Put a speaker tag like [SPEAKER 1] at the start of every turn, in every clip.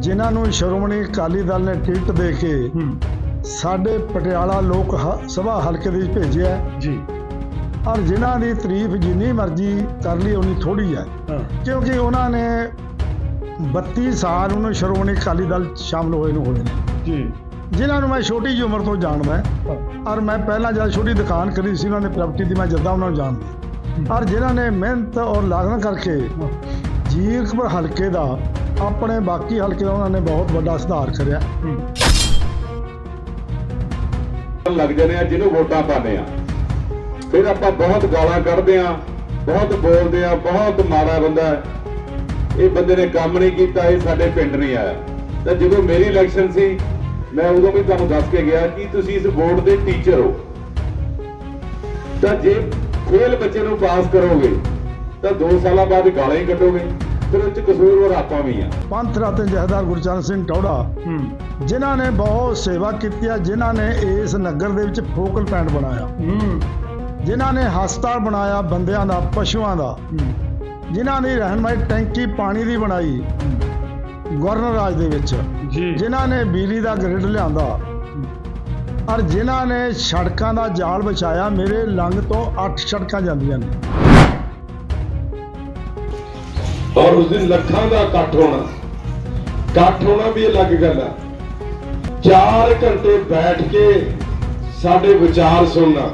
[SPEAKER 1] ਜਿਨ੍ਹਾਂ ਨੂੰ ਸ਼੍ਰੋਮਣੀ ਅਕਾਲੀ ਦਲ ਨੇ ਟਿਕਟ ਦੇ ਕੇ ਸਾਡੇ ਪਟਿਆਲਾ ਲੋਕ ਸਭਾ ਹਲਕੇ ਦੇ ਵਿੱਚ ਭੇਜਿਆ
[SPEAKER 2] ਜੀ।
[SPEAKER 1] ਔਰ ਜਿਨ੍ਹਾਂ ਦੀ ਤਾਰੀਫ ਜਿੰਨੀ ਮਰਜ਼ੀ ਕਰ ਲਈ ਉਨੀ ਥੋੜੀ ਹੈ। ਕਿਉਂਕਿ ਉਹਨਾਂ ਨੇ 32 ਸਾਲ ਉਹਨੂੰ ਸ਼੍ਰੋਮਣੀ ਅਕਾਲੀ ਦਲ ਸ਼ਾਮਲ ਹੋਏ ਨੂੰ ਹੋਏ ਨੇ।
[SPEAKER 2] ਜੀ।
[SPEAKER 1] ਜਿਨ੍ਹਾਂ ਨੂੰ ਮੈਂ ਛੋਟੀ ਜਿਹੀ ਉਮਰ ਤੋਂ ਜਾਣਦਾ। ਔਰ ਮੈਂ ਪਹਿਲਾਂ ਜਦ ਛੋਟੀ ਦੁਕਾਨ ਕਰੀ ਸੀ ਉਹਨਾਂ ਨੇ ਪ੍ਰਾਪਰਟੀ ਦੀ ਮੈਂ ਜਦਾਂ ਉਹਨਾਂ ਨੂੰ ਜਾਣਦਾ। ਔਰ ਜਿਨ੍ਹਾਂ ਨੇ ਮਿਹਨਤ ਔਰ ਲਗਨ ਕਰਕੇ ਜੀਰਕਪੁਰ ਹਲਕੇ ਦਾ, ਆਪਣੇ ਬਾਕੀ ਹਲਕੇ ਦਾ ਉਹਨਾਂ ਨੇ ਬਹੁਤ ਵੱਡਾ ਸੁਧਾਰ ਕਰਿਆ।
[SPEAKER 3] ਲੱਗ ਜਾਂਦੇ ਆ, ਜਿਹਨੂੰ ਵੋਟਾਂ ਪਾਉਂਦੇ ਆ। ਫਿਰ ਆਪਾਂ ਬਹੁਤ ਗਾਲਾਂ ਕੱਢਦੇ ਆ, ਬਹੁਤ ਬੋਲਦੇ ਆ, ਬਹੁਤ ਮਾੜਾ ਬੰਦਾ ਇਹ ਬੰਦੇ ਨੇ ਕੰਮ ਨਹੀਂ ਕੀਤਾ, ਇਹ ਸਾਡੇ ਪਿੰਡ ਨਹੀਂ ਆਇਆ। ਤਾਂ ਜਦੋਂ ਮੇਰੀ ਇਲੈਕਸ਼ਨ ਸੀ, ਮੈਂ ਉਦੋਂ ਵੀ ਤੁਹਾਨੂੰ ਦੱਸ ਕੇ ਗਿਆ ਕਿ ਤੁਸੀਂ ਇਸ ਬੋਰਡ ਦੇ ਟੀਚਰ ਹੋ। ਤਾਂ ਜੇ ਫੇਲ ਬੱਚੇ ਨੂੰ ਪਾਸ ਕਰੋਗੇ, ਤਾਂ 2 ਸਾਲਾਂ ਬਾਅਦ ਗਾਲਾਂ ਹੀ ਕੱਢੋਗੇ। ਫਿਰ ਉਹ ਚ ਕਸੂਰਵਾਰ ਆਪਾਂ ਵੀ ਆ।
[SPEAKER 1] ਪੰਥ ਰਤਨ ਜਹਦਾਰ ਗੁਰਚਰਨ ਸਿੰਘ ਟੌੜਾ ਜਿਨ੍ਹਾਂ ਨੇ ਬਹੁਤ ਸੇਵਾ ਕੀਤੀ ਹੈ ਜਿਨ੍ਹਾਂ ਨੇ ਇਸ ਨਗਰ ਦੇ ਵਿੱਚ ਫੋਕਲ ਪੁਆਇੰਟ ਬਣਾਇਆ। ਜਿਨ੍ਹਾਂ ਨੇ ਹਸਪਤਾਲ ਬਣਾਇਆ ਬੰਦਿਆਂ ਦਾ ਪਸ਼ੂਆਂ ਦਾ। ਜਿਨ੍ਹਾਂ ਨੇ ਰਹਿਨਮਾਈ ਟੈਂਕੀ ਪਾਣੀ ਦੀ ਬਣਾਈ ਗਵਰਨਰ ਰਾਜ ਦੇ ਵਿੱਚ। ਜਿਨ੍ਹਾਂ ਨੇ ਬਿਜਲੀ ਦਾ ਗ੍ਰਿਡ ਲਿਆਂਦਾ। ਔਰ ਜਿਨ੍ਹਾਂ ਨੇ ਸੜਕਾਂ ਦਾ ਜਾਲ ਵਿਛਾਇਆ ਮੇਰੇ ਲੰਘ ਤੋਂ 8 ਸੜਕਾਂ ਜਾਂਦੀਆਂ ਨੇ।
[SPEAKER 4] ਔਰ ਉਸ ਦਿਨ ਲੱਖਾਂ ਦਾ ਇਕੱਠ ਹੋਣਾ। ਇਕੱਠ ਹੋਣਾ ਵੀ ਅਲੱਗ ਗੱਲ ਆ। 4 ਘੰਟੇ ਬੈਠ ਕੇ ਸਾਡੇ ਵਿਚਾਰ ਸੁਣਨਾ।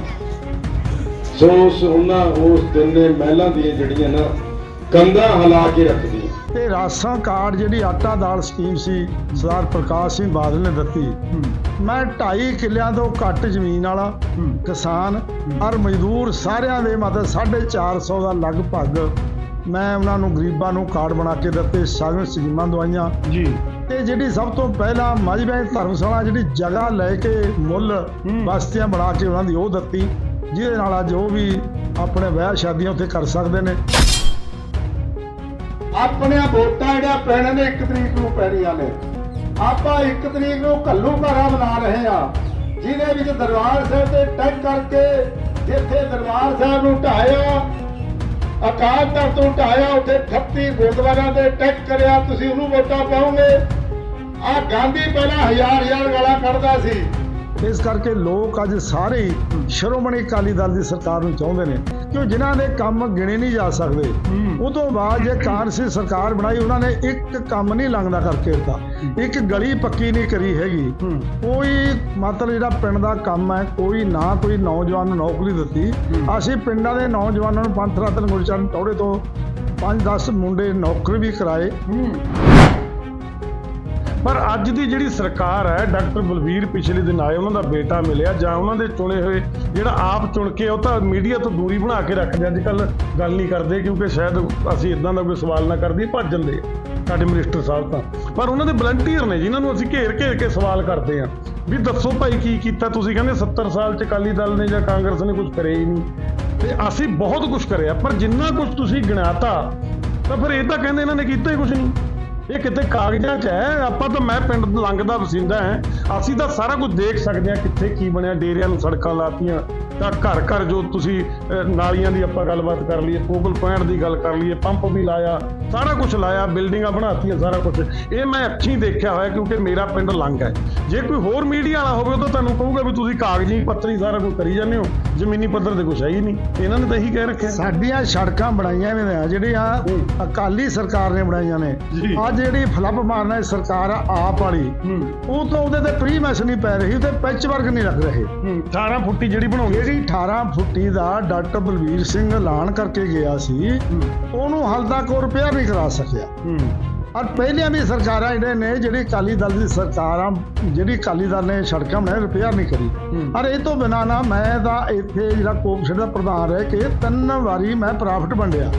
[SPEAKER 4] ਸੋ ਉਸ ਉਸ ਦਿਨ ਨੇ ਮਹਿਲਾਂ ਦੀਆਂ ਜਿਹੜੀਆਂ ਨਾ ਕੰਧਾਂ ਹਿਲਾ ਕੇ ਰੱਖਦੀਆਂ।
[SPEAKER 1] ਤੇ ਰਾਸ਼ਨ ਕਾਰਡ ਜਿਹੜੀ ਆਟਾ ਦਾਲ ਸਕੀਮ ਸੀ, ਸਰਦਾਰ ਪ੍ਰਕਾਸ਼ ਸਿੰਘ ਬਾਦਲ ਨੇ ਦਿੱਤੀ। ਮੈਂ 2.5 ਕਿੱਲਿਆਂ ਤੋਂ ਘੱਟ ਜ਼ਮੀਨ ਵਾਲਾ, ਕਿਸਾਨ, ਔਰ ਮਜ਼ਦੂਰ ਸਾਰਿਆਂ ਦੇ ਮਤਲਬ 450 ਦਾ ਲਗਭਗ ਮੈਂ ਉਹਨਾਂ ਨੂੰ ਗਰੀਬਾਂ ਨੂੰ ਕਾਰਡ ਬਣਾ ਕੇ ਦਿੱਤੇ ਸਾਰੀਆਂ ਸਕੀਮਾਂ ਦਵਾਈਆਂ।
[SPEAKER 2] ਜੀ।
[SPEAKER 1] ਤੇ ਜਿਹੜੀ ਸਭ ਤੋਂ ਪਹਿਲਾਂ ਮਾਝਬੈਂ ਧਰਮਸ਼ਾਲਾ ਜਿਹੜੀ ਜਗ੍ਹਾ ਲੈ ਕੇ ਮੁੱਲ। ਬਸਤੀਆਂ ਬਣਾ ਕੇ ਉਹਨਾਂ ਦੀ ਉਹ ਦਿੱਤੀ ਜਿਹਦੇ ਨਾਲ ਅੱਜ ਉਹ ਵੀ ਆਪਣੇ ਵਿਆਹ ਸ਼ਾਦੀਆਂ ਉੱਥੇ ਕਰ ਸਕਦੇ ਨੇ।
[SPEAKER 5] ਆਪਣੀਆਂ ਵੋਟਾਂ ਜਿਹੜੀਆਂ ਪੈਣੇ ਨੇ 1 ਤਰੀਕ ਨੂੰ ਪੈਣੀਆਂ ਨੇ। ਆਪਾਂ 1 ਤਰੀਕ ਨੂੰ ਘੱਲੂ ਘਾਰਾ ਬਣਾ ਰਹੇ ਆ ਜਿਹਦੇ ਵਿੱਚ ਦਰਬਾਰ ਸਾਹਿਬ ਤੇ ਟੈਕ ਕਰਕੇ ਜਿੱਥੇ ਦਰਬਾਰ ਸਾਹਿਬ ਨੂੰ ਢਾਇਆ ਅਕਾਲ ਤਖਤ ਤੋਂ ਢਾਇਆ ਉੱਥੇ 38 ਗੁਰਦੁਆਰਿਆਂ ਤੇ ਟੈਕ ਕਰਿਆ, ਤੁਸੀਂ ਉਹਨੂੰ ਵੋਟਾਂ ਪਾਓਗੇ। ਆ ਗਾਂਧੀ ਪਹਿਲਾਂ ਹਜ਼ਾਰ ਹਜ਼ਾਰ ਗਾਲਾਂ ਕੱਢਦਾ ਸੀ।
[SPEAKER 1] ਇਸ ਕਰਕੇ ਲੋਕ ਅੱਜ ਸਾਰੇ ਹੀ ਸ਼੍ਰੋਮਣੀ ਅਕਾਲੀ ਦਲ ਦੀ ਸਰਕਾਰ ਨੂੰ ਚਾਹੁੰਦੇ ਨੇ ਕਿਉਂ ਜਿਨ੍ਹਾਂ ਦੇ ਕੰਮ ਗਿਣੇ ਨਹੀਂ ਜਾ ਸਕਦੇ। ਉਹ ਤੋਂ ਬਾਅਦ ਜੇ ਕਾਂਗਰਸੀ ਸਰਕਾਰ ਬਣਾਈ ਉਹਨਾਂ ਨੇ ਇੱਕ ਕੰਮ ਨਹੀਂ ਲੰਘਦਾ ਕਰਕੇ ਦਿੱਤਾ ਇੱਕ ਗਲੀ ਪੱਕੀ ਨਹੀਂ ਕਰੀ ਹੈਗੀ। ਕੋਈ ਮਤਲਬ ਜਿਹੜਾ ਪਿੰਡ ਦਾ ਕੰਮ ਹੈ ਕੋਈ ਨਾ ਕੋਈ ਨੌਜਵਾਨ ਨੂੰ ਨੌਕਰੀ ਦਿੱਤੀ। ਅਸੀਂ ਪਿੰਡਾਂ ਦੇ ਨੌਜਵਾਨਾਂ ਨੂੰ ਪੰਥ ਰਤਨ ਗੁਰਚਰਨ ਟੌੜੇ ਤੋਂ 5-10 ਮੁੰਡੇ ਨੌਕਰੀ ਵੀ ਕਰਾਏ।
[SPEAKER 2] ਪਰ ਅੱਜ ਦੀ ਜਿਹੜੀ ਸਰਕਾਰ ਹੈ, ਡਾਕਟਰ ਬਲਵੀਰ ਪਿਛਲੇ ਦਿਨ ਆਏ, ਉਹਨਾਂ ਦਾ ਬੇਟਾ ਮਿਲਿਆ ਜਾਂ ਉਹਨਾਂ ਦੇ ਚੁਣੇ ਹੋਏ ਜਿਹੜਾ ਆਪ ਚੁਣ ਕੇ ਉਹ ਤਾਂ ਮੀਡੀਆ ਤੋਂ ਦੂਰੀ ਬਣਾ ਕੇ ਰੱਖਦੇ ਅੱਜ ਕੱਲ ਗੱਲ ਨਹੀਂ ਕਰਦੇ ਕਿਉਂਕਿ ਸ਼ਾਇਦ ਅਸੀਂ ਇਦਾਂ ਦਾ ਕੋਈ ਸਵਾਲ ਨਾ ਕਰਦੀ, ਭੱਜ ਜਾਂਦੇ ਸਾਡੇ ਮਿਨਿਸਟਰ ਸਾਹਿਬ ਤਾਂ। ਪਰ ਉਹਨਾਂ ਦੇ ਵਲੰਟੀਅਰ ਨੇ ਜਿਨ੍ਹਾਂ ਨੂੰ ਅਸੀਂ ਘੇਰ ਘੇਰ ਕੇ ਸਵਾਲ ਕਰਦੇ ਆ ਵੀ ਦੱਸੋ ਭਾਈ ਕੀ ਕੀਤਾ? ਤੁਸੀਂ ਕਹਿੰਦੇ 70 ਸਾਲ ਚ ਅਕਾਲੀ ਦਲ ਨੇ ਜਾਂ ਕਾਂਗਰਸ ਨੇ ਕੁਝ ਕਰਿਆ ਹੀ ਨਹੀਂ। ਤੇ ਅਸੀਂ ਬਹੁਤ ਕੁਝ ਕਰਿਆ, ਪਰ ਜਿੰਨਾ ਕੁਝ ਤੁਸੀਂ ਗਿਣਾਤਾ, ਤਾਂ ਫਿਰ ਇਹ ਤਾਂ ਕਹਿੰਦੇ ਇਹਨਾਂ ਨੇ ਕੀਤਾ ਹੀ ਕੁਝ ਨਹੀਂ। ਇਹ ਕਿਤੇ ਕਾਗਜ਼ਾਂ 'ਚ ਹੈ? ਆਪਾਂ ਤਾਂ ਮੈਂ ਪਿੰਡ ਲੰਘਦਾ ਵਸਿੰਦਾ ਹੈ। ਅਸੀਂ ਤਾਂ ਸਾਰਾ ਕੁਝ ਦੇਖ ਸਕਦੇ ਹਾਂ ਕਿੱਥੇ ਕੀ ਬਣਿਆ, ਡੇਰਿਆਂ ਨੂੰ ਸੜਕਾਂ ਲਾਤੀਆਂ। ਤਾਂ ਘਰ ਘਰ ਜੋ ਤੁਸੀਂ ਨਾਲੀਆਂ ਦੀ ਆਪਾਂ ਗੱਲਬਾਤ ਕਰ ਲਈਏ ਫੋਕਲ ਪੁਆਇੰਟ ਦੀ ਗੱਲ ਕਰ ਲਈਏ ਪੰਪ ਵੀ ਲਾਇਆ ਸਾਰਾ ਕੁਝ ਲਾਇਆ ਬਿਲਡਿੰਗਾਂ ਬਣਾਤੀਆਂ ਸਾਰਾ ਕੁਝ ਇਹ ਮੈਂ ਅੱਖੀਂ ਦੇਖਿਆ ਹੋਇਆ ਕਿਉਂਕਿ ਮੇਰਾ ਪਿੰਡ ਲੰਘ ਹੈ। ਜੇ ਕੋਈ ਹੋਰ ਮੀਡੀਆ ਵਾਲਾ ਹੋਵੇ ਉਹ ਤਾਂ ਤੁਹਾਨੂੰ ਕਹੂਗਾ ਵੀ ਤੁਸੀਂ ਕਾਗਜ਼ੀ ਪੱਤਰੀ ਸਾਰਾ ਕੁਝ ਕਰੀ ਜਾਂਦੇ ਹੋ। ਜ਼ਮੀਨੀ ਪੱਧਰ ਤੇ ਕੁਝ ਹੈ ਹੀ ਨਹੀਂ। ਇਹਨਾਂ ਨੇ ਤਾਂ ਇਹੀ ਕਹਿ ਰੱਖਿਆ।
[SPEAKER 1] ਸਾਡੀਆਂ ਸੜਕਾਂ ਬਣਾਈਆਂ ਵੀ ਨੇ ਜਿਹੜੀਆਂ ਅਕਾਲੀ ਸਰਕਾਰ ਨੇ ਬਣਾਈਆਂ ਨੇ। ਅੱਜ ਜਿਹੜੀ ਫਲੱਪ ਮਾਰਨਾ ਸਰਕਾਰ ਆ ਆਪ ਵਾਲੀ ਉਹ ਤਾਂ ਉਹਦੇ ਤੇ ਪ੍ਰੀ ਮੈਸ਼ ਨਹੀਂ ਪੈ ਰਹੀ ਤੇ ਪੈਚ ਵਰਕ ਨਹੀਂ ਲੱਗ ਰਹੇ।
[SPEAKER 2] ਹੂੰ। 18 ਫੁੱਟੀ ਜਿਹੜੀ ਬਣਾਉਂਦੇ
[SPEAKER 1] ਜਿਹੜੀ 18 ਫੁੱਟੀ ਦਾ ਡਾਕਟਰ ਬਲਵੀਰ ਸਿੰਘ ਐਲਾਨ ਕਰਕੇ ਗਿਆ ਸੀ। ਉਹਨੂੰ ਹਾਲ ਤੱਕ ਉਹ ਰਿਪੇਅਰ ਨਹੀਂ ਕਰਾ ਸਕਿਆ। ਔਰ ਪਹਿਲੀਆਂ ਵੀ ਸਰਕਾਰਾਂ ਜਿਹੜੇ ਨੇ ਜਿਹੜੀ ਅਕਾਲੀ ਦਲ ਦੀ ਸਰਕਾਰਾਂ ਜਿਹੜੀ ਅਕਾਲੀ ਦਲ ਨੇ ਸੜਕਾਂ ਬਣਾਏ ਰਿਪੇਅਰ ਨਹੀਂ ਕਰੀ। ਔਰ ਇਹ ਤੋਂ ਬਿਨਾਂ ਨਾ ਮੈਂ ਤਾਂ ਇੱਥੇ ਜਿਹੜਾ ਕੋਪਸ਼ੇਡ ਦਾ ਪ੍ਰਧਾਨ ਰਹਿ ਕੇ ਤਿੰਨ ਵਾਰੀ ਮੈਂ ਪ੍ਰਾਫਿਟ ਵੰਡਿਆ।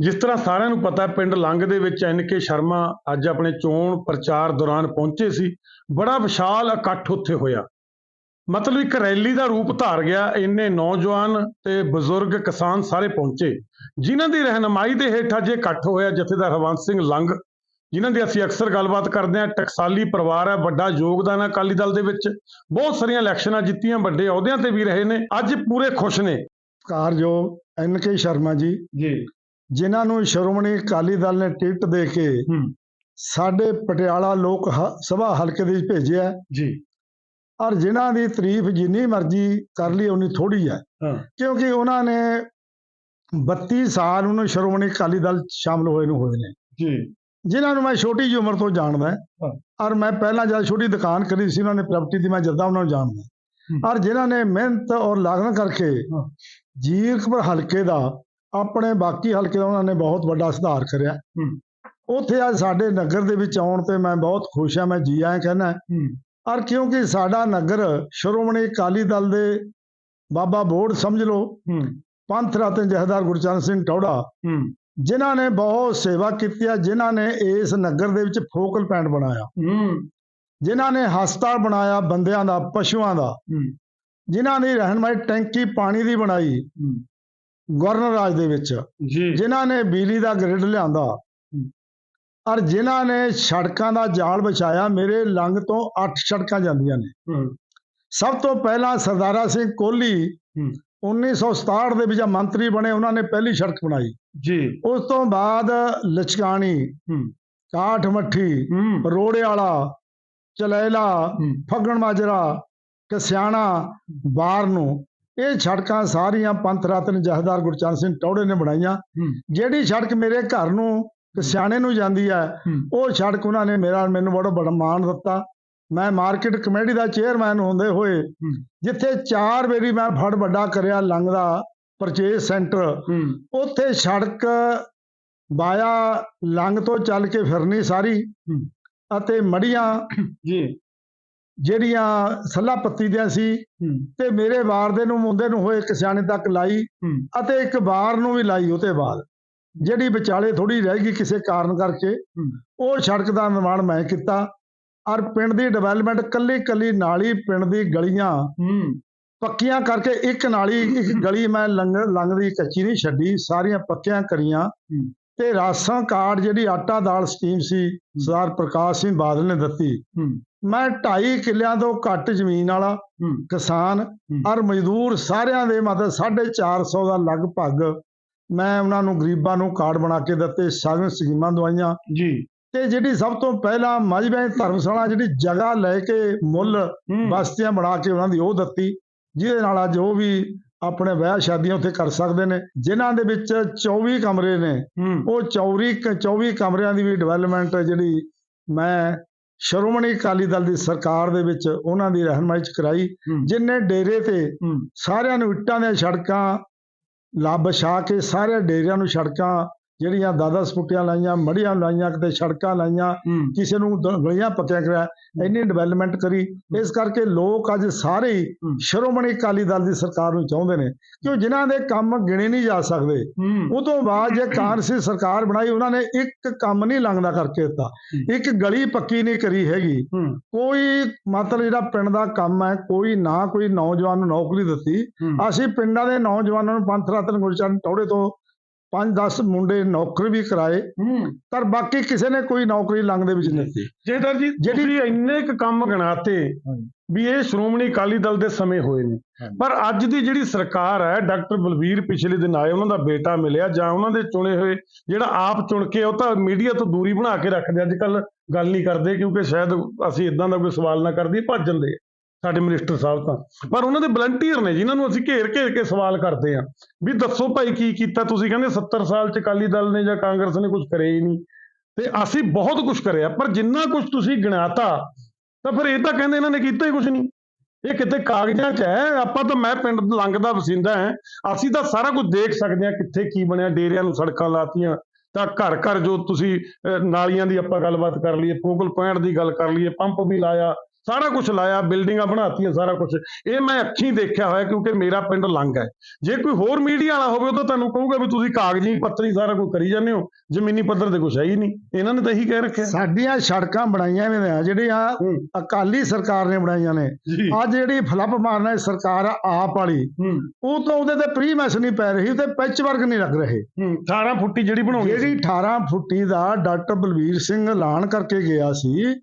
[SPEAKER 2] ਜਿਸ ਤਰ੍ਹਾਂ ਸਾਰਿਆਂ ਨੂੰ ਪਤਾ ਪਿੰਡ ਲੰਗ ਦੇ ਵਿੱਚ ਐਨ ਕੇ ਸ਼ਰਮਾ ਅੱਜ ਆਪਣੇ ਚੋਣ ਪ੍ਰਚਾਰ ਦੌਰਾਨ ਪਹੁੰਚੇ ਸੀ। ਬੜਾ ਵਿਸ਼ਾਲ ਇਕੱਠ ਉੱਥੇ ਹੋਇਆ। ਮਤਲਬ ਇੱਕ ਰੈਲੀ ਦਾ ਰੂਪ ਧਾਰ ਗਿਆ ਇੰਨੇ ਨੌਜਵਾਨ ਤੇ ਬਜ਼ੁਰਗ ਕਿਸਾਨ ਸਾਰੇ ਪਹੁੰਚੇ। ਜਿਨ੍ਹਾਂ ਦੀ ਰਹਿਨਮਾਈ ਦੇ ਹੇਠ ਅੱਜ ਇਕੱਠ ਹੋਇਆ ਜਥੇਦਾਰ ਹਰਵੰਸ ਸਿੰਘ ਲੰਗ ਜਿਨ੍ਹਾਂ ਦੀ ਅਸੀਂ ਅਕਸਰ ਗੱਲਬਾਤ ਕਰਦੇ ਹਾਂ ਟਕਸਾਲੀ ਪਰਿਵਾਰ ਹੈ ਵੱਡਾ ਯੋਗਦਾਨ ਹੈ ਅਕਾਲੀ ਦਲ ਦੇ ਵਿੱਚ ਬਹੁਤ ਸਾਰੀਆਂ ਇਲੈਕਸ਼ਨਾਂ ਜਿੱਤੀਆਂ ਵੱਡੇ ਅਹੁਦਿਆਂ ਤੇ ਵੀ ਰਹੇ ਨੇ ਅੱਜ ਪੂਰੇ ਖੁਸ਼ ਨੇ।
[SPEAKER 1] ਕਾਰਯੋਗ ਐਨ ਕੇ ਸ਼ਰਮਾ ਜੀ
[SPEAKER 2] ਜੀ।
[SPEAKER 1] ਜਿਨ੍ਹਾਂ ਨੂੰ ਸ਼੍ਰੋਮਣੀ ਅਕਾਲੀ ਦਲ ਨੇ ਟਿਕਟ ਦੇ ਕੇ ਸਾਡੇ ਪਟਿਆਲਾ ਲੋਕ ਸਭਾ ਹਲਕੇ ਦੇ ਵਿੱਚ ਭੇਜਿਆ।
[SPEAKER 2] ਜੀ।
[SPEAKER 1] ਔਰ ਜਿਨ੍ਹਾਂ ਦੀ ਤਾਰੀਫ ਜਿੰਨੀ ਮਰਜ਼ੀ ਕਰ ਲਈ ਉਨੀ ਥੋੜੀ ਹੈ ਕਿਉਂਕਿ ਉਹਨਾਂ ਨੇ 32 ਸਾਲ ਉਹਨੂੰ ਸ਼੍ਰੋਮਣੀ ਅਕਾਲੀ ਦਲ ਸ਼ਾਮਲ ਹੋਏ ਨੂੰ ਹੋਏ ਨੇ
[SPEAKER 2] ਜੀ
[SPEAKER 1] ਜਿਨ੍ਹਾਂ ਨੂੰ ਮੈਂ ਛੋਟੀ ਜਿਹੀ ਉਮਰ ਤੋਂ ਜਾਣਦਾ
[SPEAKER 2] ਹਾਂ।
[SPEAKER 1] ਔਰ ਮੈਂ ਪਹਿਲਾਂ ਜਦ ਛੋਟੀ ਦੁਕਾਨ ਕਰੀ ਸੀ ਉਹਨਾਂ ਨੇ ਪ੍ਰਾਪਰਟੀ ਦੀ ਮੈਂ ਜਦਾਂ ਉਹਨਾਂ ਨੂੰ ਜਾਣਦਾ। ਔਰ ਜਿਨ੍ਹਾਂ ਨੇ ਮਿਹਨਤ ਔਰ ਲਗਨ ਕਰਕੇ। ਜੀਰਕਪੁਰ ਹਲਕੇ ਦਾ ਆਪਣੇ ਬਾਕੀ ਹਲਕੇ ਦਾ ਉਹਨਾਂ ਨੇ ਬਹੁਤ ਵੱਡਾ ਸੁਧਾਰ ਕਰਿਆ। ਉੱਥੇ ਅੱਜ ਸਾਡੇ ਨਗਰ ਦੇ ਵਿੱਚ ਆਉਣ ਤੇ ਮੈਂ ਬਹੁਤ ਖੁਸ਼ ਹਾਂ ਮੈਂ ਜੀ ਆਇਆਂ ਕਹਿੰਦਾ ਔਰ ਕਿਉਂਕਿ ਸਾਡਾ ਨਗਰ ਸ਼੍ਰੋਮਣੀ ਅਕਾਲੀ ਦਲ ਦੇ ਬਾਬਾ ਬੋੜ ਸਮਝ ਲਓ ਪੰਥ ਰਤਨ ਜਥੇਦਾਰ ਗੁਰਚਰਨ ਸਿੰਘ ਟੌੜਾ ਜਿਨ੍ਹਾਂ ਨੇ ਬਹੁਤ ਸੇਵਾ ਕੀਤੀ ਹੈ ਜਿਨ੍ਹਾਂ ਨੇ ਇਸ ਨਗਰ ਦੇ ਵਿੱਚ ਫੋਕਲ ਪੁਆਇੰਟ ਬਣਾਇਆ। ਜਿਨ੍ਹਾਂ ਨੇ ਹਸਪਤਾਲ ਬਣਾਇਆ ਬੰਦਿਆਂ ਦਾ ਪਸ਼ੂਆਂ ਦਾ। ਜਿਨ੍ਹਾਂ ਦੀ ਰਹਿਨਮਾਈ ਟੈਂਕੀ ਪਾਣੀ ਦੀ ਬਣਾਈ ਗਵਰਨਰ ਰਾਜ ਦੇ ਵਿੱਚ। ਜਿਨ੍ਹਾਂ ਨੇ ਬਿਜਲੀ ਦਾ ਗ੍ਰਿਡ ਲਿਆਂਦਾ। ਔਰ ਜਿਨ੍ਹਾਂ ਨੇ ਸੜਕਾਂ ਦਾ ਜਾਲ ਵਿਛਾਇਆ ਮੇਰੇ ਲੰਘ ਤੋਂ 8 ਸੜਕਾਂ ਜਾਂਦੀਆਂ ਨੇ। ਸਭ ਤੋਂ ਪਹਿਲਾਂ ਸਰਦਾਰਾ ਸਿੰਘ ਕੋਹਲੀ
[SPEAKER 2] ਹੂੰ।
[SPEAKER 1] 1967 ਦੇ ਵਿੱਚ ਜਦ ਮੰਤਰੀ ਬਣੇ ਉਹਨਾਂ ਨੇ ਪਹਿਲੀ ਸੜਕ ਬਣਾਈ।
[SPEAKER 2] ਜੀ।
[SPEAKER 1] ਉਸ ਤੋਂ ਬਾਅਦ ਲਚਕਾਣੀ ਕਾਠ ਮੱਠੀ ਰੋੜੇ ਵਾਲਾ ਚਲੈਲਾ ਫੱਗਣ ਮਾਜਰਾ ਕਸਿਆਣਾ ਬਾਰ ਨੂੰ ਇਹ ਸੜਕਾਂ ਸਾਰੀਆਂ ਪੰਥ ਰਤਨ ਜਥੇਦਾਰ ਗੁਰਚਰਨ ਸਿੰਘ ਟੌੜੇ ਨੇ ਬਣਾਈਆਂ। ਜਿਹੜੀ ਸੜਕ ਮੇਰੇ ਘਰ ਨੂੰ ਕਸਿਆਣੇ ਨੂੰ ਜਾਂਦੀ ਹੈ। ਉਹ ਸੜਕ ਉਹਨਾਂ ਨੇ ਮੇਰਾ ਮੈਨੂੰ ਬੜਾ ਬੜਾ ਮਾਣ ਦਿੱਤਾ। ਮੈਂ ਮਾਰਕੀਟ ਕਮੇਟੀ ਦਾ ਚੇਅਰਮੈਨ ਹੁੰਦੇ ਹੋਏ ਜਿੱਥੇ ਚਾਰ ਵਾਰੀ ਮੈਂ ਫੜ ਵੱਡਾ ਕਰਿਆ ਲੰਘਦਾ ਪਰਚੇਸ ਸੈਂਟਰ ਉੱਥੇ ਸੜਕ ਬਾਇਆ ਲੰਘ ਤੋਂ ਚੱਲ ਕੇ ਫਿਰਨੀ ਸਾਰੀ ਅਤੇ ਮੜੀਆਂ
[SPEAKER 2] ਜੀ।
[SPEAKER 1] ਜਿਹੜੀਆਂ ਸੱਲਾ ਪੱਤੀ ਦੀਆਂ ਸੀ ਤੇ ਮੇਰੇ ਵਾਰ ਦੇ ਨੂੰ ਮੁੰਡੇ ਨੂੰ ਹੋਏ ਕਿਸਾਨੇ ਤੱਕ ਲਾਈ ਅਤੇ ਇੱਕ ਵਾਰ ਨੂੰ ਵੀ ਲਾਈ ਉਹਤੇ ਬਾਅਦ। ਜਿਹੜੀ ਵਿਚਾਲੇ ਥੋੜੀ ਰਹਿ ਗਈ ਕਿਸੇ ਕਾਰਨ ਕਰਕੇ ਉਹ ਸੜਕ ਦਾ ਨਿਰਮਾਣ ਮੈਂ ਕੀਤਾ। ਔਰ ਪਿੰਡ ਦੀ ਡਿਵੈਲਪਮੈਂਟ ਕੱਲੀ ਕੱਲੀ ਨਾਲੀ ਪਿੰਡ ਦੀ ਗਲੀਆਂ ਪੱਕੀਆਂ ਕਰਕੇ ਇੱਕ ਨਾਲੀ ਇੱਕ ਗਲੀ ਮੈਂ ਲੰਘ ਲੰਘਦੀ ਕੱਚੀ ਨਹੀਂ ਛੱਡੀ ਸਾਰੀਆਂ ਪੱਕੀਆਂ ਕਰੀਆਂ। ਤੇ ਰਾਸ਼ਨ ਕਾਰਡ ਜਿਹੜੀ ਆਟਾ ਦਾਲ ਸਕੀਮ ਸੀ ਸਰਦਾਰ ਪ੍ਰਕਾਸ਼ ਸਿੰਘ ਬਾਦਲ ਨੇ ਦਿੱਤੀ। ਮੈਂ 2.5 ਕਿੱਲਿਆਂ ਤੋਂ ਘੱਟ ਜ਼ਮੀਨ ਵਾਲਾ ਕਿਸਾਨ ਔਰ ਮਜ਼ਦੂਰ ਸਾਰਿਆਂ ਦੇ ਮਤਲਬ 450 ਦਾ ਲਗਭਗ ਮੈਂ ਉਹਨਾਂ ਨੂੰ ਗਰੀਬਾਂ ਨੂੰ ਕਾਰਡ ਬਣਾ ਕੇ ਦਿੱਤੇ ਸਾਰੀਆਂ ਸਕੀਮਾਂ ਦਵਾਈਆਂ।
[SPEAKER 2] ਜੀ।
[SPEAKER 1] ਤੇ ਜਿਹੜੀ ਸਭ ਤੋਂ ਪਹਿਲਾਂ ਮਾਝੀਵਾਈ ਧਰਮਸ਼ਾਲਾ ਜਿਹੜੀ ਜਗ੍ਹਾ ਲੈ ਕੇ ਮੁੱਲ ਬਸਤੀਆਂ ਬਣਾ ਕੇ ਉਹਨਾਂ ਦੀ ਉਹ ਦਿੱਤੀ ਜਿਹਦੇ ਨਾਲ ਅੱਜ ਉਹ ਵੀ ਆਪਣੇ ਵਿਆਹ ਸ਼ਾਦੀਆਂ ਉੱਥੇ ਕਰ ਸਕਦੇ ਨੇ। ਜਿਨ੍ਹਾਂ ਦੇ ਵਿੱਚ 24 ਕਮਰੇ ਨੇ ਉਹ 24 ਕ- 24 ਕਮਰਿਆਂ ਦੀ ਵੀ ਡਿਵੈਲਪਮੈਂਟ ਜਿਹੜੀ ਮੈਂ ਸ਼੍ਰੋਮਣੀ ਅਕਾਲੀ ਦਲ ਦੀ ਸਰਕਾਰ ਦੇ ਵਿੱਚ ਉਹਨਾਂ ਦੀ ਰਹਿਨਮਾਈ ਚ ਕਰਾਈ।
[SPEAKER 2] ਹੂੰ।
[SPEAKER 1] ਜਿੰਨੇ ਡੇਰੇ ਤੇ ਸਾਰਿਆਂ ਨੂੰ ਇੱਟਾਂ ਦੀਆਂ ਸੜਕਾਂ ਲਾ ਵਿਛਾ ਕੇ ਸਾਰੇ ਡੇਰਿਆਂ ਨੂੰ ਸੜਕਾਂ ਜਿਹੜੀਆਂ ਦਾਦਾ ਸਪੁੱਟੀਆਂ ਲਾਈਆਂ ਮੜੀਆਂ ਲਾਈਆਂ ਕਿਤੇ ਸੜਕਾਂ ਲਾਈਆਂ ਕਿਸੇ ਨੂੰ ਗਲੀਆਂ ਪੱਕੀਆਂ ਕਰਿਆ ਇੰਨੀ ਡਿਵੈਲਪਮੈਂਟ ਕਰੀ। ਇਸ ਕਰਕੇ ਲੋਕ ਅੱਜ ਸਾਰੇ। ਸ਼੍ਰੋਮਣੀ ਅਕਾਲੀ ਦਲ ਦੀ ਸਰਕਾਰ ਨੂੰ ਚਾਹੁੰਦੇ ਨੇ ਕਿ ਜਿਨ੍ਹਾਂ ਦੇ ਕੰਮ ਗਿਣੇ ਨਹੀਂ ਜਾ ਸਕਦੇ ਉਹ ਤੋਂ ਬਾਅਦ ਜੇ ਕਾਂਗਰਸੀ ਸਰਕਾਰ ਬਣਾਈ ਉਹਨਾਂ ਨੇ ਇੱਕ ਕੰਮ ਨਹੀਂ ਲੰਘਦਾ ਕਰਕੇ ਦਿੱਤਾ। ਇੱਕ ਗਲੀ ਪੱਕੀ ਨਹੀਂ ਕਰੀ ਹੈਗੀ। ਕੋਈ ਮਤਲਬ ਜਿਹੜਾ ਪਿੰਡ ਦਾ ਕੰਮ ਹੈ ਕੋਈ ਨਾ ਕੋਈ ਨੌਜਵਾਨ ਨੂੰ ਨੌਕਰੀ ਦਿੱਤੀ। ਅਸੀਂ ਪਿੰਡਾਂ ਦੇ ਨੌਜਵਾਨਾਂ ਨੂੰ ਪੰਥ ਰਤਨ ਗੁਰਚਰਨ ਟੌੜੇ ਤੋਂ 5-10 ਮੁੰਡੇ ਨੌਕਰੀ ਵੀ ਕਰਾਏ ਪਰ ਬਾਕੀ ਕਿਸੇ ਨੇ ਕੋਈ ਨੌਕਰੀ ਲੰਘ ਦੇ ਵਿੱਚ ਨਹੀਂ ਦਿੱਤੀ।
[SPEAKER 2] ਜੇਦਰ ਜੀ ਜਿਹੜੀ ਇੰਨੇ ਕੁ ਕੰਮ ਗਣਾਤੇ ਵੀ ਇਹ ਸ਼੍ਰੋਮਣੀ ਅਕਾਲੀ ਦਲ ਦੇ ਸਮੇਂ ਹੋਏ ਨੇ। ਪਰ ਅੱਜ ਦੀ ਜਿਹੜੀ ਸਰਕਾਰ ਹੈ ਡਾਕਟਰ ਬਲਵੀਰ ਪਿਛਲੇ ਦਿਨ ਆਏ ਉਹਨਾਂ ਦਾ ਬੇਟਾ ਮਿਲਿਆ ਜਾਂ ਉਹਨਾਂ ਦੇ ਚੁਣੇ ਹੋਏ ਜਿਹੜਾ ਆਪ ਚੁਣ ਕੇ ਉਹ ਤਾਂ ਮੀਡੀਆ ਤੋਂ ਦੂਰੀ ਬਣਾ ਕੇ ਰੱਖਦੇ ਅੱਜ ਕੱਲ ਗੱਲ ਨਹੀਂ ਕਰਦੇ ਕਿਉਂਕਿ ਸ਼ਾਇਦ ਅਸੀਂ ਇਦਾਂ ਦਾ ਕੋਈ ਸਵਾਲ ਨਾ ਕਰਦੀ ਭੱਜ ਜਾਂਦੇ ਸਾਡੇ ਮਿਨਿਸਟਰ ਸਾਹਿਬ ਤਾਂ। ਪਰ ਉਹਨਾਂ ਦੇ ਵਲੰਟੀਅਰ ਨੇ ਜਿਨ੍ਹਾਂ ਨੂੰ ਅਸੀਂ ਘੇਰ ਘੇਰ ਕੇ ਸਵਾਲ ਕਰਦੇ ਆ ਵੀ ਦੱਸੋ ਭਾਈ ਕੀ ਕੀਤਾ। ਤੁਸੀਂ ਕਹਿੰਦੇ 70 ਸਾਲ ਚ ਅਕਾਲੀ ਦਲ ਨੇ ਜਾਂ ਕਾਂਗਰਸ ਨੇ ਕੁਝ ਕਰਿਆ ਹੀ ਨਹੀਂ। ਤੇ ਅਸੀਂ ਬਹੁਤ ਕੁਝ ਕਰਿਆ, ਪਰ ਜਿੰਨਾ ਕੁਝ ਤੁਸੀਂ ਗਿਣਾਤਾ, ਤਾਂ ਫਿਰ ਇਹ ਤਾਂ ਕਹਿੰਦੇ ਇਹਨਾਂ ਨੇ ਕੀਤਾ ਹੀ ਕੁਝ ਨਹੀਂ। ਇਹ ਕਿਤੇ ਕਾਗਜ਼ਾਂ 'ਚ ਹੈ, ਆਪਾਂ ਤਾਂ ਮੈਂ ਪਿੰਡ ਲੰਘਦਾ ਵਸਿੰਦਾ ਹੈ। ਅਸੀਂ ਤਾਂ ਸਾਰਾ ਕੁਝ ਦੇਖ ਸਕਦੇ ਹਾਂ ਕਿੱਥੇ ਕੀ ਬਣਿਆ, ਡੇਰਿਆਂ ਨੂੰ ਸੜਕਾਂ ਲਾਤੀਆਂ, ਤਾਂ ਘਰ ਘਰ ਜੋ ਤੁਸੀਂ ਨਾਲੀਆਂ ਦੀ ਆਪਾਂ ਗੱਲਬਾਤ ਕਰ ਲਈਏ ਫੋਕਲ ਪੁਆਇੰਟ ਦੀ ਗੱਲ ਕਰ ਲਈਏ, ਪੰਪ ਵੀ ਲਾਇਆ। ਸਾਰਾ ਕੁਝ ਲਾਇਆ ਬਿਲਡਿੰਗਾਂ ਬਣਾਤੀਆਂ ਸਾਰਾ ਕੁਝ ਇਹ ਮੈਂ ਅੱਖੀਂ ਦੇਖਿਆ ਹੋਇਆ ਕਿਉਂਕਿ ਮੇਰਾ ਪਿੰਡ ਲੰਘ ਹੈ। ਜੇ ਕੋਈ ਹੋਰ ਮੀਡੀਆ ਵਾਲਾ ਹੋਵੇ ਉਹ ਤਾਂ ਤੁਹਾਨੂੰ ਕਹੂਗਾ ਵੀ ਤੁਸੀਂ ਕਾਗਜ਼ੀ ਪੱਤਰੀ ਸਾਰਾ ਕੁਝ ਕਰੀ ਜਾਂਦੇ ਹੋ। ਜ਼ਮੀਨੀ ਪੱਧਰ ਤੇ ਕੁਝ ਹੈ ਹੀ ਨਹੀਂ। ਇਹਨਾਂ ਨੇ ਤਾਂ ਇਹੀ ਕਹਿ ਰੱਖਿਆ।
[SPEAKER 1] ਸਾਡੀਆਂ ਸੜਕਾਂ ਬਣਾਈਆਂ ਵੀ ਨੇ। ਜਿਹੜੀਆਂ
[SPEAKER 2] ਹੂੰ।
[SPEAKER 1] ਅਕਾਲੀ ਸਰਕਾਰ ਨੇ ਬਣਾਈਆਂ ਨੇ। ਅੱਜ ਜਿਹੜੀ ਫਲੱਪ ਮਾਰਨਾ ਸਰਕਾਰ ਆ ਆਪ ਵਾਲੀ। ਉਹ ਤਾਂ ਉਹਦੇ ਤੇ ਪ੍ਰੀਮੈਸ ਨਹੀਂ ਪੈ ਰਹੀ ਤੇ ਪੈਚ ਵਰਕ ਨਹੀਂ ਲੱਗ ਰਹੇ।
[SPEAKER 2] ਹੂੰ। 18 ਫੁੱਟੀ ਜਿਹੜੀ ਬਣਾਉਣੀ।
[SPEAKER 1] ਜਿਹੜੀ 18 ਫੁੱਟੀ ਦਾ ਡਾਕਟਰ ਬਲਵੀਰ ਸਿੰਘ ਐਲਾਨ ਕਰਕੇ ਗਿਆ ਸੀ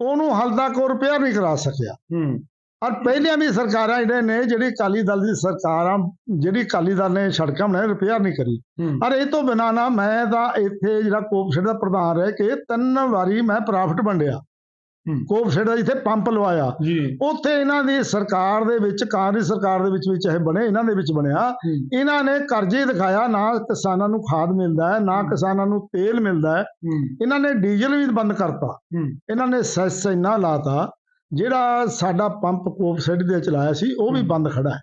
[SPEAKER 1] ਉਹਨੂੰ ਹਾਲ ਤੱਕ ਉਹ ਰਿਪੇਅਰ ਨਹੀਂ ਕਰਾ ਸਕਿਆ।
[SPEAKER 2] ਹੂੰ।
[SPEAKER 1] ਔਰ ਪਹਿਲੀਆਂ ਵੀ ਸਰਕਾਰਾਂ ਜਿਹੜੇ ਨੇ ਜਿਹੜੀ ਅਕਾਲੀ ਦਲ ਦੀ ਸਰਕਾਰਾਂ ਜਿਹੜੀ ਅਕਾਲੀ ਦਲ ਨੇ ਸੜਕਾਂ ਬਣਾਏ ਰਿਪੇਅਰ ਨਹੀਂ ਕਰੀ। ਔਰ ਇਹ ਤੋਂ ਬਿਨਾਂ ਨਾ ਮੈਂ ਤਾਂ ਇੱਥੇ ਜਿਹੜਾ ਕੋਪਸ਼ੇਡ ਦਾ ਪ੍ਰਧਾਨ ਰਹਿ ਕੇ ਤਿੰਨ ਵਾਰੀ ਮੈਂ ਪ੍ਰਾਫਿਟ ਵੰਡਿਆ। ਦਾ ਜਿੱਥੇ ਪੰਪ ਲਵਾਇਆ ਉੱਥੇ ਇਹਨਾਂ ਦੀ ਸਰਕਾਰ ਦੇ ਵਿੱਚ ਕਾਂਗਰਸ ਸਰਕਾਰ ਦੇ ਵਿੱਚ ਵੀ ਚਾਹੇ ਬਣੇ ਇਹਨਾਂ ਦੇ ਵਿੱਚ ਬਣਿਆ। ਇਹਨਾਂ ਨੇ ਕਰਜ਼ੇ ਦਿਖਾਇਆ ਨਾ ਕਿਸਾਨਾਂ ਨੂੰ ਖਾਦ ਮਿਲਦਾ ਹੈ ਨਾ ਕਿਸਾਨਾਂ ਨੂੰ ਤੇਲ ਮਿਲਦਾ ਹੈ। ਇਹਨਾਂ ਨੇ ਡੀਜ਼ਲ ਵੀ ਬੰਦ ਕਰਤਾ। ਇਹਨਾਂ ਨੇ ਸੈਸ ਇੰਨਾ ਲਾਤਾ ਜਿਹੜਾ ਸਾਡਾ ਪੰਪ ਕੋਪਸੈਟ ਦੇ ਚਲਾਇਆ ਸੀ ਉਹ ਵੀ। ਬੰਦ ਖੜਾ ਹੂੰ।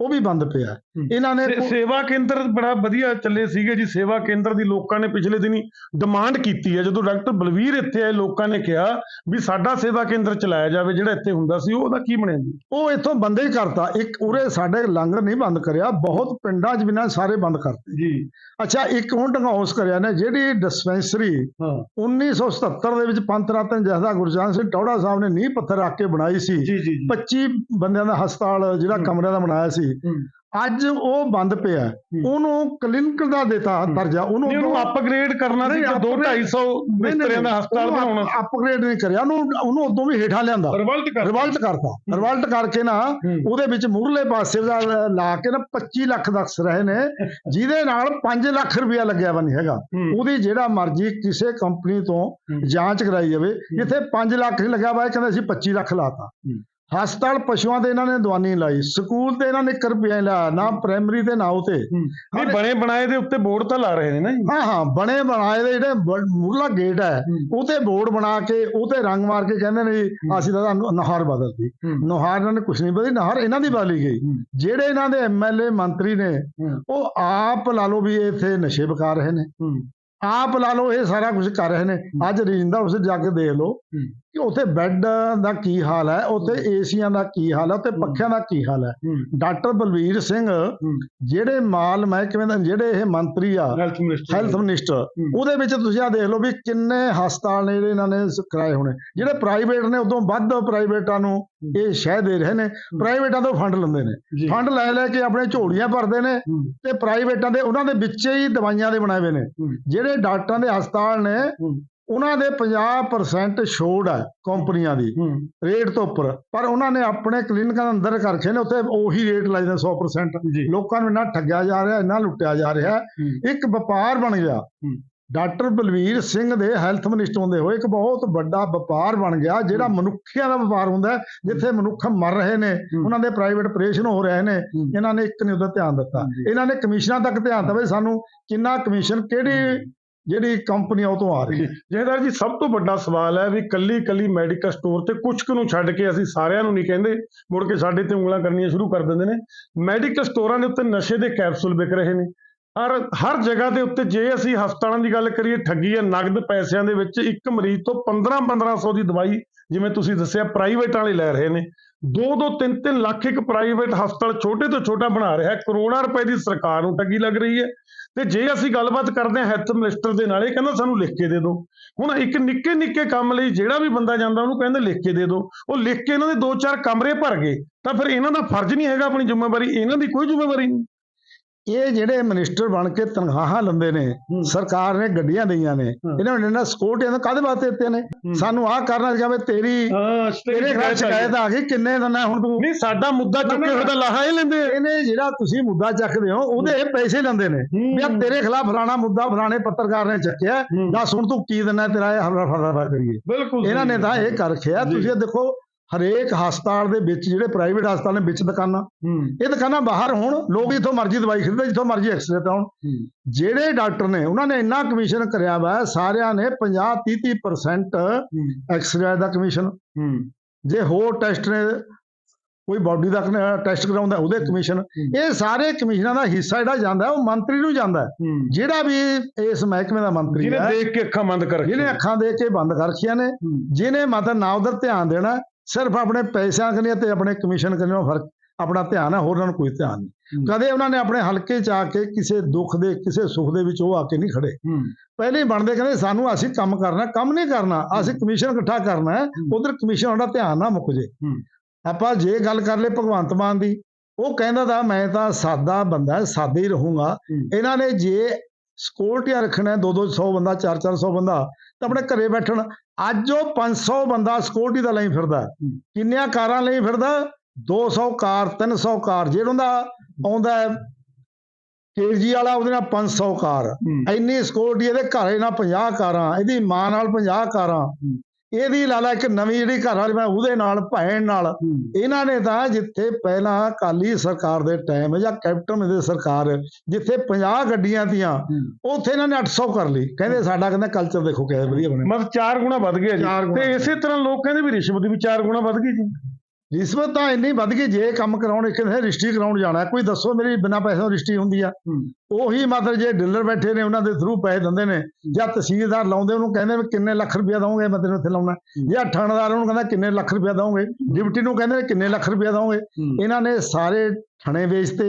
[SPEAKER 1] ਉਹ ਵੀ ਬੰਦ ਪਿਆ। ਇਹਨਾਂ ਨੇ
[SPEAKER 2] ਸੇਵਾ ਕੇਂਦਰ ਬੜਾ ਵਧੀਆ ਚੱਲੇ ਸੀਗੇ ਜੀ। ਸੇਵਾ ਕੇਂਦਰ ਦੀ ਲੋਕਾਂ ਨੇ ਪਿਛਲੇ ਦਿਨੀ ਡਿਮਾਂਡ ਕੀਤੀ ਹੈ। ਜਦੋਂ ਡਾਕਟਰ ਬਲਵੀਰ ਇੱਥੇ ਆਏ ਲੋਕਾਂ ਨੇ ਕਿਹਾ ਵੀ ਸਾਡਾ ਸੇਵਾ ਕੇਂਦਰ ਚਲਾਇਆ ਜਾਵੇ ਜਿਹੜਾ ਇੱਥੇ ਹੁੰਦਾ ਸੀ ਉਹਦਾ ਕੀ ਬਣਿਆ ਜੀ?
[SPEAKER 1] ਉਹ ਇੱਥੋਂ ਬੰਦ ਹੀ ਕਰਤਾ। ਇੱਕ ਉਰੇ ਸਾਡੇ ਲੰਗਰ ਨਹੀਂ ਬੰਦ ਕਰਿਆ। ਬਹੁਤ ਪਿੰਡਾਂ 'ਚ ਬਿਨਾਂ ਸਾਰੇ ਬੰਦ ਕਰਤੇ।
[SPEAKER 2] ਜੀ।
[SPEAKER 1] ਅੱਛਾ ਇੱਕ ਹੁਣ ਢੰਗੌਸ ਕਰਿਆ ਨੇ ਜਿਹੜੀ ਡਿਸਪੈਂਸਰੀ
[SPEAKER 2] ਹਾਂ।
[SPEAKER 1] 1977 ਦੇ ਵਿੱਚ ਪੰਤ ਰਤਨ ਜਹਦਾ ਗੁਰਜਾਨ ਸਿੰਘ ਟੌੜਾ ਸਾਹਿਬ ਨੇ ਨੀਂਹ ਪੱਥਰ ਰੱਖ ਕੇ ਬਣਾਈ ਸੀ।
[SPEAKER 2] ਜੀ ਜੀ ਜੀ।
[SPEAKER 1] 25 ਬੰਦਿਆਂ ਦਾ ਹਸਪਤਾਲ ਜਿਹੜਾ। ਕਮਰਿਆਂ ਦਾ ਬਣਾਇਆ ਸੀ। ਅੱਜ ਉਹ ਬੰਦ ਪਿਆ। ਉਹਨੂੰ ਕਲਿਨਿਕ ਦਾ ਦਿੱਤਾ। ਦਰਜਾ। ਉਹਨੂੰ
[SPEAKER 2] ਉਹਨੂੰ ਅਪਗ੍ਰੇਡ ਕਰਨਾ ਸੀ
[SPEAKER 1] ਨਹੀਂ,
[SPEAKER 2] ਤੇ 2
[SPEAKER 1] upgrade-
[SPEAKER 2] 250 ਬਿਸਤਰਿਆਂ ਦਾ ਹਸਪਤਾਲ ਬਣਾਉਣਾ
[SPEAKER 1] ਅਪ- ਅਪਗ੍ਰੇਡ ਨਹੀਂ ਕਰਿਆ। ਉਹਨੂੰ ਉਹਨੂੰ ਉਦੋਂ ਵੀ ਹੇਠਾਂ ਲਿਆਂਦਾ।
[SPEAKER 2] ਰਿਵਲਟ ਕਰ
[SPEAKER 1] ਰਿਵਲਟ ਕਰਤਾ। ਰਿਵਲਟ ਕਰਕੇ ਨਾ। ਉਹਦੇ ਵਿੱਚ ਮੂਰਲੇ ਪਾਸੇ ਦਾ ਲਾ ਕੇ ਨਾ 25 ਲੱਖ ਦੱਸ ਰਹੇ ਨੇ ਜਿਹਦੇ ਨਾਲ 5 ਲੱਖ ਰੁਪਇਆ ਲੱਗਿਆ ਵਾ ਨਹੀਂ ਹੈਗਾ। ਉਹਦੀ ਜਿਹੜਾ ਮਰਜ਼ੀ ਕਿਸੇ ਕੰਪਨੀ ਤੋਂ। ਜਾਂਚ ਕਰਾਈ ਜਾਵੇ। ਜਿੱਥੇ 5 ਲੱਖ ਨਹੀਂ ਲੱਗਾ ਵਾ ਕਹਿੰਦੇ ਅਸੀਂ 25 ਲੱਖ ਲਾਤਾ। ਹਸਪਤਾਲ ਪਸ਼ੂਆਂ ਤੇ ਇਹਨਾਂ ਨੇ ਦਵਾਨੀ ਲਾਈ ਸਕੂਲ ਤੇ ਇਹਨਾਂ ਨੇ 1 ਰੁਪਇਆ ਨਹੀਂ ਲਾਇਆ ਨਾ ਪ੍ਰਾਇਮਰੀ ਤੇ ਨਾ ਉਤੇ
[SPEAKER 2] ਨਹੀਂ ਬਣੇ ਬਣਾਏ ਦੇ ਉੱਤੇ ਬੋਰਡ ਤਾਂ ਲਾ ਰਹੇ ਨੇ ਨਾ
[SPEAKER 1] ਹਾਂ ਹਾਂ ਬਣੇ ਬਣਾਏ ਦੇ ਜਿਹੜੇ ਮੂਹਰਲਾ ਗੇਟ ਹੈ। ਉਤੇ ਬੋਰਡ ਬਣਾ ਕੇ ਉਤੇ ਰੰਗ ਮਾਰ ਕੇ ਕਹਿੰਦੇ ਨੇ। ਅਸੀਂ ਤਾਂ ਨਹਾਰ ਬਦਲਦੀ। ਨੁਹਾਰ ਇਹਨਾਂ ਨੇ ਕੁਝ ਨਹੀਂ ਬਦਲੀ ਨਹਾਰ ਇਹਨਾਂ ਦੀ ਬਦਲੀ ਗਈ। ਜਿਹੜੇ ਇਹਨਾਂ ਦੇ ਐਮਐਲਏ ਮੰਤਰੀ ਨੇ। ਉਹ ਆਪ ਲਾ ਲਓ ਵੀ ਇਹ ਇੱਥੇ ਨਸ਼ੇ ਵਿਕਾ ਰਹੇ ਨੇ ਆਪ ਲਾ ਲਓ ਇਹ ਸਾਰਾ ਕੁਝ ਕਰ ਰਹੇ ਨੇ ਅੱਜ ਰਜਿੰਦਾ ਉਸ ਜਾ ਕੇ ਦੇਖ ਲਓ
[SPEAKER 2] ਹੂੰ।
[SPEAKER 1] ਕਿ ਉੱਥੇ ਬੈੱਡ ਦਾ ਕੀ ਹਾਲ ਹੈ ਉੱਥੇ ਏਸੀਆਂ ਦਾ ਕੀ ਹਾਲ ਹੈ ਉੱਥੇ ਪੱਖਿਆਂ ਦਾ ਕੀ ਹਾਲ ਹੈ? ਡਾਕਟਰ ਬਲਵੀਰ ਸਿੰਘ ਜਿਹੜੇ ਮਾਲ ਮਹਿਕਮੇ ਦੇ ਜਿਹੜੇ ਇਹ ਮੰਤਰੀ ਆ
[SPEAKER 2] ਹੈਲਥ ਮਿਨਿਸਟਰ।
[SPEAKER 1] ਉਹਦੇ ਵਿੱਚ ਤੁਸੀਂ ਆ ਦੇਖ ਲਓ ਵੀ ਕਿੰਨੇ ਹਸਪਤਾਲ ਨੇ ਜਿਹੜੇ ਇਹਨਾਂ ਨੇ ਕਰਾਏ ਹੋਣੇ। ਜਿਹੜੇ ਪ੍ਰਾਈਵੇਟ ਨੇ ਉਦੋਂ ਵੱਧ ਪ੍ਰਾਈਵੇਟਾਂ ਨੂੰ ਇਹ ਸ਼ਹਿ ਦੇ ਰਹੇ ਨੇ। ਪ੍ਰਾਈਵੇਟਾਂ ਤੋਂ ਫੰਡ ਲੈਂਦੇ ਨੇ। ਫੰਡ ਲੈ ਲੈ ਕੇ ਆਪਣੇ ਝੋਲੀਆਂ ਭਰਦੇ ਨੇ। ਤੇ ਪ੍ਰਾਈਵੇਟਾਂ ਦੇ ਉਹਨਾਂ ਦੇ ਵਿੱਚ ਹੀ ਦਵਾਈਆਂ ਦੇ ਬਣਾਏ ਹੋਏ ਨੇ। ਜਿਹੜੇ ਡਾਕਟਰਾਂ ਦੇ ਹਸਪਤਾਲ ਨੇ। ਉਹਨਾਂ ਦੇ 50% ਛੋੜ ਹੈ ਕੰਪਨੀਆਂ ਦੀ ਰੇਟ ਤੋਂ ਉੱਪਰ ਪਰ ਉਹਨਾਂ ਨੇ ਆਪਣੇ ਕਲੀਨਿਕਾਂ ਦੇ ਅੰਦਰ ਕਰ ਰੱਖੇ ਨੇ ਉੱਥੇ ਉਹੀ ਰੇਟ ਲਾਈਦੇ 100%
[SPEAKER 2] ਜੀ
[SPEAKER 1] ਲੋਕਾਂ ਨੂੰ ਇੰਨਾ ਠੱਗਿਆ ਜਾ ਰਿਹਾ ਇੰਨਾ ਲੁੱਟਿਆ ਜਾ ਰਿਹਾ। ਇੱਕ ਵਪਾਰ ਬਣ ਗਿਆ। ਡਾਕਟਰ ਬਲਵੀਰ ਸਿੰਘ ਦੇ ਹੈਲਥ ਮਿਨਿਸਟਰ ਹੁੰਦੇ ਹੋਏ ਇੱਕ ਬਹੁਤ ਵੱਡਾ ਵਪਾਰ ਬਣ ਗਿਆ ਜਿਹੜਾ ਮਨੁੱਖਿਆਂ ਦਾ ਵਪਾਰ ਹੁੰਦਾ ਜਿੱਥੇ ਮਨੁੱਖ ਮਰ ਰਹੇ ਨੇ। ਉਹਨਾਂ ਦੇ ਪ੍ਰਾਈਵੇਟ ਆਪਰੇਸ਼ਨ ਹੋ ਰਹੇ ਨੇ। ਇਹਨਾਂ ਨੇ ਇੱਕ ਨੇ ਉਹਦਾ ਧਿਆਨ ਦਿੱਤਾ। ਇਹਨਾਂ ਨੇ ਕਮਿਸ਼ਨਾਂ ਤੱਕ ਧਿਆਨ ਦਿੱਤਾ ਵੀ ਸਾਨੂੰ ਕਿੰਨਾ ਕਮਿਸ਼ਨ ਕਿਹੜੀ ਜਿਹੜੀ ਕੰਪਨੀ ਆ ਉਹ ਤੋਂ ਆ ਰਹੀ ਹੈ।
[SPEAKER 2] ਜਹਦਾਰ ਜੀ ਸਭ ਤੋਂ ਵੱਡਾ ਸਵਾਲ ਹੈ ਵੀ ਕੱਲੀ ਕੱਲੀ ਮੈਡੀਕਲ ਸਟੋਰ ਤੇ ਕੁਝ ਕੁ ਨੂੰ ਛੱਡ ਕੇ ਅਸੀਂ ਸਾਰਿਆਂ ਨੂੰ ਨਹੀਂ ਕਹਿੰਦੇ ਮੁੜ ਕੇ ਸਾਡੇ ਤੇ ਉਂਗਲਾਂ ਕਰਨੀਆਂ ਸ਼ੁਰੂ ਕਰ ਦਿੰਦੇ ਨੇ। ਮੈਡੀਕਲ ਸਟੋਰਾਂ ਦੇ ਉੱਤੇ ਨਸ਼ੇ ਦੇ ਕੈਪਸੂਲ ਵਿਕ ਰਹੇ ਨੇ। ਹਰ ਹਰ ਜਗ੍ਹਾ ਦੇ ਉੱਤੇ ਜੇ ਅਸੀਂ ਹਸਪਤਾਲਾਂ ਦੀ ਗੱਲ ਕਰੀਏ ਠੱਗੀ ਹੈ ਨਗਦ ਪੈਸਿਆਂ ਦੇ ਵਿੱਚ ਇੱਕ ਮਰੀਜ਼ ਤੋਂ 15 1500 ਦੀ ਦਵਾਈ ਜਿਵੇਂ ਤੁਸੀਂ ਦੱਸਿਆ ਪ੍ਰਾਈਵੇਟ ਵਾਲੇ ਲੈ ਰਹੇ ਨੇ। 2-2 3-3 ਲੱਖ ਇੱਕ ਪ੍ਰਾਈਵੇਟ ਹਸਪਤਾਲ ਛੋਟੇ ਤੋਂ ਛੋਟਾ ਬਣਾ ਰਿਹਾ ਹੈ। ਕਰੋੜਾਂ ਰੁਪਏ ਦੀ ਸਰਕਾਰ ਨੂੰ ਠੱਗੀ ਲੱਗ ਰਹੀ ਹੈ। ਤੇ ਜੇ ਅਸੀਂ ਗੱਲਬਾਤ ਕਰਦੇ ਹਾਂ ਹੈਲਥ ਮਿਨਿਸਟਰ ਦੇ ਨਾਲ, ਇਹ ਕਹਿੰਦਾ ਸਾਨੂੰ ਲਿਖ ਕੇ ਦੇ ਦਿਓ। ਹੁਣ ਇੱਕ ਨਿੱਕੇ ਨਿੱਕੇ ਕੰਮ ਲਈ ਜਿਹੜਾ ਵੀ ਬੰਦਾ ਜਾਂਦਾ, ਉਹਨੂੰ ਕਹਿੰਦੇ ਲਿਖ ਕੇ ਦੇ ਦਿਓ। ਉਹ ਲਿਖ ਕੇ ਇਹਨਾਂ ਦੇ ਦੋ ਚਾਰ ਕਮਰੇ ਭਰ ਗਏ, ਤਾਂ ਫਿਰ ਇਹਨਾਂ ਦਾ ਫਰਜ਼ ਨਹੀਂ ਹੈਗਾ ਆਪਣੀ ਜ਼ਿੰਮੇਵਾਰੀ। ਇਹਨਾਂ ਦੀ ਕੋਈ ਜ਼ਿੰਮੇਵਾਰੀ ਨਹੀਂ।
[SPEAKER 1] ਇਹ ਜਿਹੜੇ ਮਿਨਿਸਟਰ ਬਣ ਕੇ ਤਨਖਾਹਾਂ ਲੈਂਦੇ ਨੇ
[SPEAKER 2] ਹੂੰ।
[SPEAKER 1] ਸਰਕਾਰ ਨੇ ਗੱਡੀਆਂ ਦਈਆਂ ਨੇ
[SPEAKER 2] ਹੂੰ।
[SPEAKER 1] ਇਹਨਾਂ ਨੇ ਨਾ ਸਕੋਟੀਆਂ ਦਾ ਕਾਹਦੇ ਵਾਸਤੇ ਦਿੱਤੇ ਨੇ ਸਾਨੂੰ ਆਹ ਕਰਨਾ ਜਾਵੇ ਤੇਰੀ
[SPEAKER 2] ਹਾਂ
[SPEAKER 1] ਤੇਰੇ ਖਿਲਾਫ ਸ਼ਿਕਾਇਤ ਆ ਗਈ ਕਿੰਨੇ ਦਿਨ ਹੁਣ ਤੂੰ
[SPEAKER 2] ਨਹੀਂ ਸਾਡਾ ਮੁੱਦਾ ਚੁੱਕੇ ਹੋਏ ਤਾਂ ਲਾਹਾ ਇਹ ਲੈਂਦੇ।
[SPEAKER 1] ਇਹਨੇ ਜਿਹੜਾ ਤੁਸੀਂ ਮੁੱਦਾ ਚੱਕਦੇ ਹੋ ਉਹਦੇ ਪੈਸੇ ਲੈਂਦੇ ਨੇ ਵੀ ਆ ਤੇਰੇ ਖਿਲਾਫ ਫਲਾਣਾ ਮੁੱਦਾ ਫਲਾਣੇ ਪੱਤਰਕਾਰ ਨੇ ਚੱਕਿਆ
[SPEAKER 2] ਹੂੰ।
[SPEAKER 1] ਦੱਸ ਹੁਣ ਤੂੰ ਕੀ ਦਿੰਦਾ ਤੇਰਾ ਇਹ ਹਰਫਾ ਫਰਫਾ ਕਰੀਏ
[SPEAKER 2] ਬਿਲਕੁਲ
[SPEAKER 1] ਇਹਨਾਂ ਨੇ। ਤਾਂ ਇਹ ਕਰ ਰੱਖਿਆ। ਤੁਸੀਂ ਦੇਖੋ ਹਰੇਕ ਹਸਪਤਾਲ ਦੇ ਵਿੱਚ ਜਿਹੜੇ ਪ੍ਰਾਈਵੇਟ ਹਸਪਤਾਲ ਨੇ ਵਿੱਚ ਦੁਕਾਨਾਂ ਇਹ ਦੁਕਾਨਾਂ ਬਾਹਰ ਹੋਣ ਲੋਕ ਜਿੱਥੋਂ ਮਰਜ਼ੀ ਦਵਾਈ ਖਰੀਦਦੇ ਜਿੱਥੋਂ ਮਰਜ਼ੀ ਐਕਸਰੇ ਹੋਣ ਜਿਹੜੇ ਡਾਕਟਰ ਨੇ ਉਹਨਾਂ ਨੇ ਇੰਨਾ ਕਮਿਸ਼ਨ ਕਰਿਆ ਵਾ ਸਾਰਿਆਂ ਨੇ 50 30 30%
[SPEAKER 2] ਹੂੰ।
[SPEAKER 1] ਐਕਸਰੇ ਦਾ ਕਮਿਸ਼ਨ ਜੇ ਹੋਰ ਟੈਸਟ ਨੇ ਕੋਈ ਬਾਡੀ ਦਾ ਟੈਸਟ ਕਰਾਉਂਦਾ ਉਹਦੇ ਕਮਿਸ਼ਨ ਇਹ ਸਾਰੇ ਕਮਿਸ਼ਨਾਂ ਦਾ ਹਿੱਸਾ ਜਿਹੜਾ ਜਾਂਦਾ ਉਹ ਮੰਤਰੀ ਨੂੰ ਜਾਂਦਾ। ਜਿਹੜਾ ਵੀ ਇਸ ਮਹਿਕਮੇ ਦਾ ਮੰਤਰੀ
[SPEAKER 2] ਜਿਹਨੇ
[SPEAKER 1] ਹੈ
[SPEAKER 2] ਦੇਖ ਕੇ ਅੱਖਾਂ ਬੰਦ ਕਰ
[SPEAKER 1] ਜਿਹਨੇ। ਅੱਖਾਂ ਦੇ ਕੇ ਬੰਦ ਕਰ ਰੱਖੀਆਂ ਨੇ। ਜਿਹਨੇ ਮਤਲਬ ਨਾ ਉਧਰ ਧਿਆਨ ਦੇਣਾ ਸਿਰਫ ਆਪਣੇ ਪੈਸਿਆਂ ਕਨੀਆਂ ਤੇ ਆਪਣੇ ਕਮਿਸ਼ਨ ਕਨੀਆਂ ਫ਼ਰਕ ਆਪਣਾ ਧਿਆਨ ਹੈ ਹੋਰਾਂ ਨੂੰ ਕੋਈ ਧਿਆਨ ਨਹੀਂ। ਕਦੇ ਉਹਨਾਂ ਨੇ ਆਪਣੇ ਹਲਕੇ ਚ ਆ ਕੇ ਕਿਸੇ ਦੁੱਖ ਦੇ ਕਿਸੇ ਸੁੱਖ ਦੇ ਵਿੱਚ ਉਹ ਆ ਕੇ ਨਹੀਂ ਖੜੇ। ਪਹਿਲੇ ਬਣਦੇ ਕਹਿੰਦੇ ਸਾਨੂੰ ਅਸੀਂ ਕੰਮ ਕਰਨਾ ਕੰਮ ਨਹੀਂ ਕਰਨਾ ਅਸੀਂ ਕਮਿਸ਼ਨ ਇਕੱਠਾ ਕਰਨਾ ਉਧਰ ਕਮਿਸ਼ਨ ਸਾਡਾ ਧਿਆਨ ਨਾ ਮੁੱਕ ਜੇ। ਆਪਾਂ ਜੇ ਗੱਲ ਕਰ ਲਏ ਭਗਵੰਤ ਮਾਨ ਦੀ ਉਹ ਕਹਿੰਦਾ ਤਾਂ ਮੈਂ ਤਾਂ ਸਾਦਾ ਬੰਦਾ ਸਾਦਾ ਹੀ ਰਹੂੰਗਾ। ਇਹਨਾਂ ਨੇ ਜੇ ਸਕਿਉਰਟੀਆਂ ਰੱਖਣਾ 2-200 ਬੰਦਾ 4-400 ਬੰਦਾ ਤਾਂ ਆਪਣੇ ਘਰੇ ਬੈਠਣ ਅੱਜ ਉਹ 500 ਬੰਦਾ ਸਕਿਉਰਟੀ ਦਾ ਲਈ ਫਿਰਦਾ। ਕਿੰਨੀਆਂ ਕਾਰਾਂ ਲਈ ਫਿਰਦਾ? 200 ਕਾਰ 300 ਕਾਰ ਜਿਹੜਾ ਦਾ ਆਉਂਦਾ ਕੇਜੀ ਵਾਲਾ ਉਹਦੇ ਨਾਲ 500 ਕਾਰ। ਇੰਨੀ ਸਿਕਿਉਰਿਟੀ ਇਹਦੇ ਘਰੇ ਨਾਲ 50 ਕਾਰਾਂ ਇਹਦੀ ਮਾਂ ਨਾਲ 50 ਕਾਰਾਂ। ਇਹਦੀ ਲਾਲਾ ਇੱਕ ਨਵੀਂ ਜਿਹੜੀ ਘਰ ਵਾਲੀ ਮੈਂ ਉਹਦੇ ਨਾਲ ਭੈਣ ਨਾਲ। ਇਹਨਾਂ ਨੇ ਤਾਂ ਜਿੱਥੇ ਪਹਿਲਾਂ ਅਕਾਲੀ ਸਰਕਾਰ ਦੇ ਟਾਈਮ ਜਾਂ ਕੈਪਟਨ ਦੇ ਸਰਕਾਰ ਜਿੱਥੇ 50 ਗੱਡੀਆਂ ਤੀਆਂ ਉੱਥੇ ਇਹਨਾਂ ਨੇ 800 ਕਰ ਲਈ। ਕਹਿੰਦੇ ਸਾਡਾ ਕਹਿੰਦਾ ਕਲਚਰ ਦੇਖੋ ਕਿਵੇਂ ਵਧੀਆ ਬਣਿਆ।
[SPEAKER 2] ਮਤਲਬ ਚਾਰ ਗੁਣਾ ਵੱਧ ਗਿਆ ਜੀ। ਤੇ ਇਸੇ ਤਰ੍ਹਾਂ ਲੋਕ ਕਹਿੰਦੇ ਵੀ ਰਿਸ਼ਵਤ ਵੀ ਚਾਰ ਗੁਣਾ ਵੱਧ ਗਈ ਜੀ।
[SPEAKER 1] ਰਿਸ਼ਵਤ ਤਾਂ ਇੰਨੀ ਵੱਧ ਗਈ ਜੇ ਕੰਮ ਕਰਾਉਣ ਕਿਸੇ ਰਜਿਸਟਰੀ ਕਰਾਉਣ ਜਾਣਾ ਕੋਈ ਦੱਸੋ ਮੇਰੀ ਬਿਨਾਂ ਪੈਸੇ ਤੋਂ ਰਜਿਸਟਰੀ ਹੁੰਦੀ ਆ। ਉਹੀ ਮਤਲਬ ਜੇ ਡੀਲਰ ਬੈਠੇ ਨੇ ਉਹਨਾਂ ਦੇ ਥਰੂ ਪੈਸੇ ਦਿੰਦੇ ਨੇ ਜਾਂ ਤਹਿਸੀਲਦਾਰ ਲਾਉਂਦੇ ਉਹਨੂੰ ਕਹਿੰਦੇ ਵੀ ਕਿੰਨੇ ਲੱਖ ਰੁਪਇਆ ਦਵੋਗੇ ਮੈਂ ਤੈਨੂੰ ਇੱਥੇ ਲਾਉਣਾ। ਜਾਂ ਥਾਣੇਦਾਰ ਉਹਨੂੰ ਕਹਿੰਦਾ ਕਿੰਨੇ ਲੱਖ ਰੁਪਇਆ ਦਵੋਗੇ ਡਿਪਟੀ ਨੂੰ ਕਹਿੰਦੇ ਕਿੰਨੇ ਲੱਖ ਰੁਪਇਆ ਦਵੋਗੇ ਇਹਨਾਂ ਨੇ ਸਾਰੇ ਥਾਣੇ ਵੇਚਤੇ।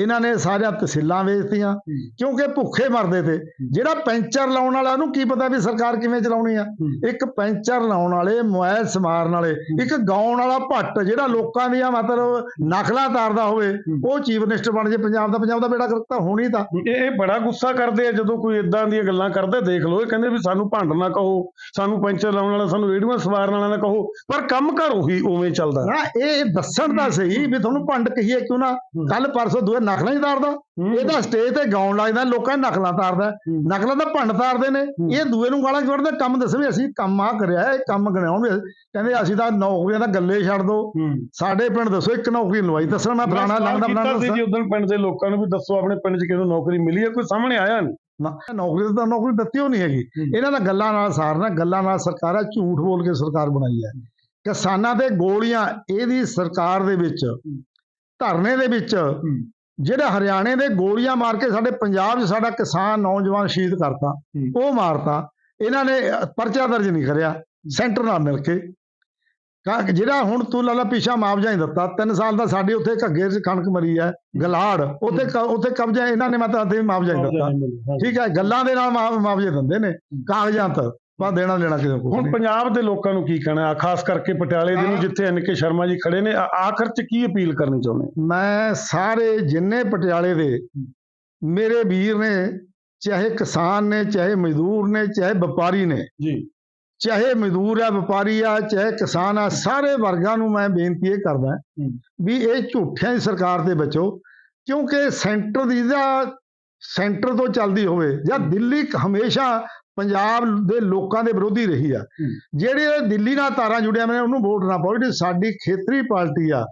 [SPEAKER 1] ਇਹਨਾਂ ਨੇ ਸਾਰੀਆਂ ਤਹਿਸੀਲਾਂ ਵੇਚਤੀਆਂ। ਕਿਉਂਕਿ ਭੁੱਖੇ ਮਰਦੇ ਤੇ। ਜਿਹੜਾ ਪੈਂਚਰ ਲਾਉਣ ਵਾਲਾ ਉਹਨੂੰ ਕੀ ਪਤਾ ਵੀ ਸਰਕਾਰ ਕਿਵੇਂ ਚਲਾਉਣੀ ਆ? ਇੱਕ ਪੈਂਚਰ ਲਾਉਣ ਵਾਲੇ ਮੋਬਾਈਲ ਸਮਾਰਨ ਵਾਲੇ ਇੱਕ ਗਾਉਣ ਵਾਲਾ ਭੱਟ ਜਿਹੜਾ ਲੋਕਾਂ ਦੀਆਂ ਮਤਲਬ ਨਕਲਾਂ ਤਾਰਦਾ ਹੋਵੇ ਉਹ ਚੀਫ ਮਿਨਿਸਟਰ ਬਣ ਜੇ ਪੰਜਾਬ ਦਾ ਪੰਜਾਬ ਦਾ ਬੇੜਾ ਕਰਤਾ ਹੋਣੀ ਤਾਂ।
[SPEAKER 2] ਇਹ ਇਹ ਬੜਾ ਗੁੱਸਾ ਕਰਦੇ ਆ ਜਦੋਂ ਕੋਈ ਇਦਾਂ ਦੀਆਂ ਗੱਲਾਂ ਕਰਦਾ ਦੇਖ ਲਓ ਇਹ ਕਹਿੰਦੇ ਵੀ ਸਾਨੂੰ ਭੰਡ ਨਾ ਕਹੋ ਸਾਨੂੰ ਪੈਂਚਰ ਲਾਉਣ ਵਾਲਾ ਸਾਨੂੰ ਰੇੜੀਆਂ ਸਵਾਰਨ ਵਾਲਾ ਨਾ ਕਹੋ ਪਰ ਕੰਮ ਘਰ ਉਹੀ ਉਵੇਂ ਚੱਲਦਾ।
[SPEAKER 1] ਨਾ ਇਹ ਦੱਸਣ ਦਾ ਸਹੀ ਵੀ ਤੁਹਾਨੂੰ ਭੰਡ ਕਹੀਏ ਕਿਉਂ ਨਾ? ਕੱਲ ਪਰਸੋਂ ਦੂਏ ਨਕਲਾਂ ਹੀ ਤਾਰਦਾ। ਇਹ ਤਾਂ ਸਟੇਜ ਤੇ ਗਾਉਣ ਲੱਗਦਾ ਲੋਕਾਂ ਨਕਲਾਂ ਤਾਰਦਾ। ਨਕਲਾਂ ਤਾਂ ਭੰਡ ਤਾਰਦੇ ਨੇ। ਇਹ ਦੂਏ ਨੂੰ ਗਾਲਾਂ ਕੱਢਦੇ? ਕੰਮ ਦੱਸੇ ਵੀ ਅਸੀਂ ਕੰਮ ਆ ਕਰਿਆ ਇਹ ਕੰਮ ਗਣਾਉਣ ਕਹਿੰਦੇ ਅਸੀਂ ਤਾਂ ਨੌਕਰੀਆਂ ਦਾ ਗੱਲੇ ਛੱਡ ਦੋ। ਸਾਡੇ ਪਿੰਡ ਦੱਸੋ ਇੱਕ ਨੌਕਰੀ ਲਵਾਈ। ਦੱਸਣ ਮੈਂ ਫਲਾਣਾ
[SPEAKER 2] ਕੀਤਾ
[SPEAKER 1] ਫਲਾਣਾ
[SPEAKER 2] ਸੀ ਜੀ ਉਦੋਂ ਪਿੰਡ ਦੇ ਲੋਕਾਂ ਨੂੰ ਵੀ ਦੱਸੋ ਆਪਣੇ ਪਿੰਡ 'ਚ ਕਿਹਨੂੰ ਨੌਕਰੀ ਮਿਲੀ ਹੈ ਕੋਈ ਸਾਹਮਣੇ ਆਇਆ ਨਹੀਂ।
[SPEAKER 1] ਨਾ ਨੌਕਰੀ ਤਾਂ ਨੌਕਰੀ ਦਿੱਤੀ ਹੋ ਨਹੀਂ ਹੈਗੀ ਇਹਨਾਂ ਦਾ ਗੱਲਾਂ ਨਾਲ ਸਾਰਨਾ ਗੱਲਾਂ ਨਾਲ ਸਰਕਾਰ ਆ ਝੂਠ ਬੋਲ ਕੇ ਸਰਕਾਰ ਬਣਾਈ ਹੈ। ਕਿਸਾਨਾਂ ਦੇ ਗੋਲੀਆਂ ਇਹਦੀ ਸਰਕਾਰ ਦੇ ਵਿੱਚ ਧਰਨੇ ਦੇ ਵਿੱਚ ਜਿਹੜਾ ਹਰਿਆਣੇ ਦੇ ਗੋਲੀਆਂ ਮਾਰ ਕੇ ਸਾਡੇ ਪੰਜਾਬ 'ਚ ਸਾਡਾ ਕਿਸਾਨ ਨੌਜਵਾਨ ਸ਼ਹੀਦ ਕਰਤਾ ਉਹ ਮਾਰਤਾ ਇਹਨਾਂ ਨੇ ਪਰਚਾ ਦਰਜ ਨਹੀਂ ਕਰਿਆ ਸੈਂਟਰ ਨਾਲ ਮਿਲ ਕੇ। ਕਾ ਜਿਹੜਾ ਹੁਣ ਤੂੰ ਲਾਲਾ ਪਿਛਾ ਮੁਆਵਜ਼ਾ ਹੀ ਦਿੱਤਾ 3 ਸਾਲ ਦਾ ਸਾਡੇ ਉੱਥੇ ਘੱਗੇ 'ਚ ਕਣਕ ਮਰੀ ਹੈ ਗਲਾੜ ਉੱਥੇ ਉੱਥੇ ਕਬਜ਼ਾ ਇਹਨਾਂ ਨੇ ਮਤਲਬ ਤੇ ਮੁਆਵਜ਼ਾ ਹੀ ਦਿੱਤਾ। ਠੀਕ ਹੈ ਗੱਲਾਂ ਦੇ ਨਾਲ ਮੁਆ- ਮੁਆਵਜ਼ੇ ਦਿੰਦੇ ਨੇ ਕਾਗਜ਼ਾਂ ਤੇ। ਬਾ ਦੇਣਾ ਲੈਣਾ ਕਿਸੇ ਕੋਲ
[SPEAKER 2] ਹੁਣ ਪੰਜਾਬ ਦੇ ਲੋਕਾਂ ਨੂੰ ਕੀ ਕਹਿਣਾ? ਖਾਸ ਕਰਕੇ ਪਟਿਆਲੇ ਦੇ ਨੂੰ ਜਿੱਥੇ ਐਨ ਕੇ ਸ਼ਰਮਾ ਜੀ ਖੜੇ ਨੇ ਆ- ਆਖਰ 'ਚ ਕੀ ਅਪੀਲ ਕਰਨੀ ਚਾਹੁੰਦੇ?
[SPEAKER 1] ਮੈਂ ਸਾਰੇ ਜਿੰਨੇ ਪਟਿਆਲੇ ਦੇ ਮੇਰੇ ਵੀਰ ਨੇ ਚਾਹੇ ਕਿਸਾਨ ਨੇ ਚਾਹੇ ਮਜ਼ਦੂਰ ਨੇ ਚਾਹੇ ਵਪਾਰੀ ਨੇ
[SPEAKER 2] ਜੀ।
[SPEAKER 1] ਚਾਹੇ ਮਜ਼ਦੂਰ ਆ ਵਪਾਰੀ ਆ ਚਾਹੇ ਕਿਸਾਨ ਆ ਸਾਰੇ ਵਰਗਾਂ ਨੂੰ ਮੈਂ ਬੇਨਤੀ ਇਹ ਕਰਦਾ ਵੀ ਇਹ ਝੂਠਿਆਂ ਦੀ ਸਰਕਾਰ ਦੇ ਬਚੋ ਕਿਉਂਕਿ ਸੈਂਟਰ ਦੀ ਦਾ ਸੈਂਟਰ ਤੋਂ ਚੱਲਦੀ ਹੋਵੇ ਜਾਂ ਦਿੱਲੀ ਹਮੇਸ਼ਾ ਪੰਜਾਬ ਦੇ ਲੋਕਾਂ ਦੇ ਵਿਰੋਧੀ ਰਹੀ ਆ। ਜਿਹੜੇ ਦਿੱਲੀ ਨਾਲ ਤਾਰਾਂ ਜੁੜਿਆ ਮੈਂ ਉਹਨੂੰ ਵੋਟ ਨਾ ਪਾਓ ਜਿਹੜੀ ਸਾਡੀ ਖੇਤਰੀ ਪਾਰਟੀ ਆ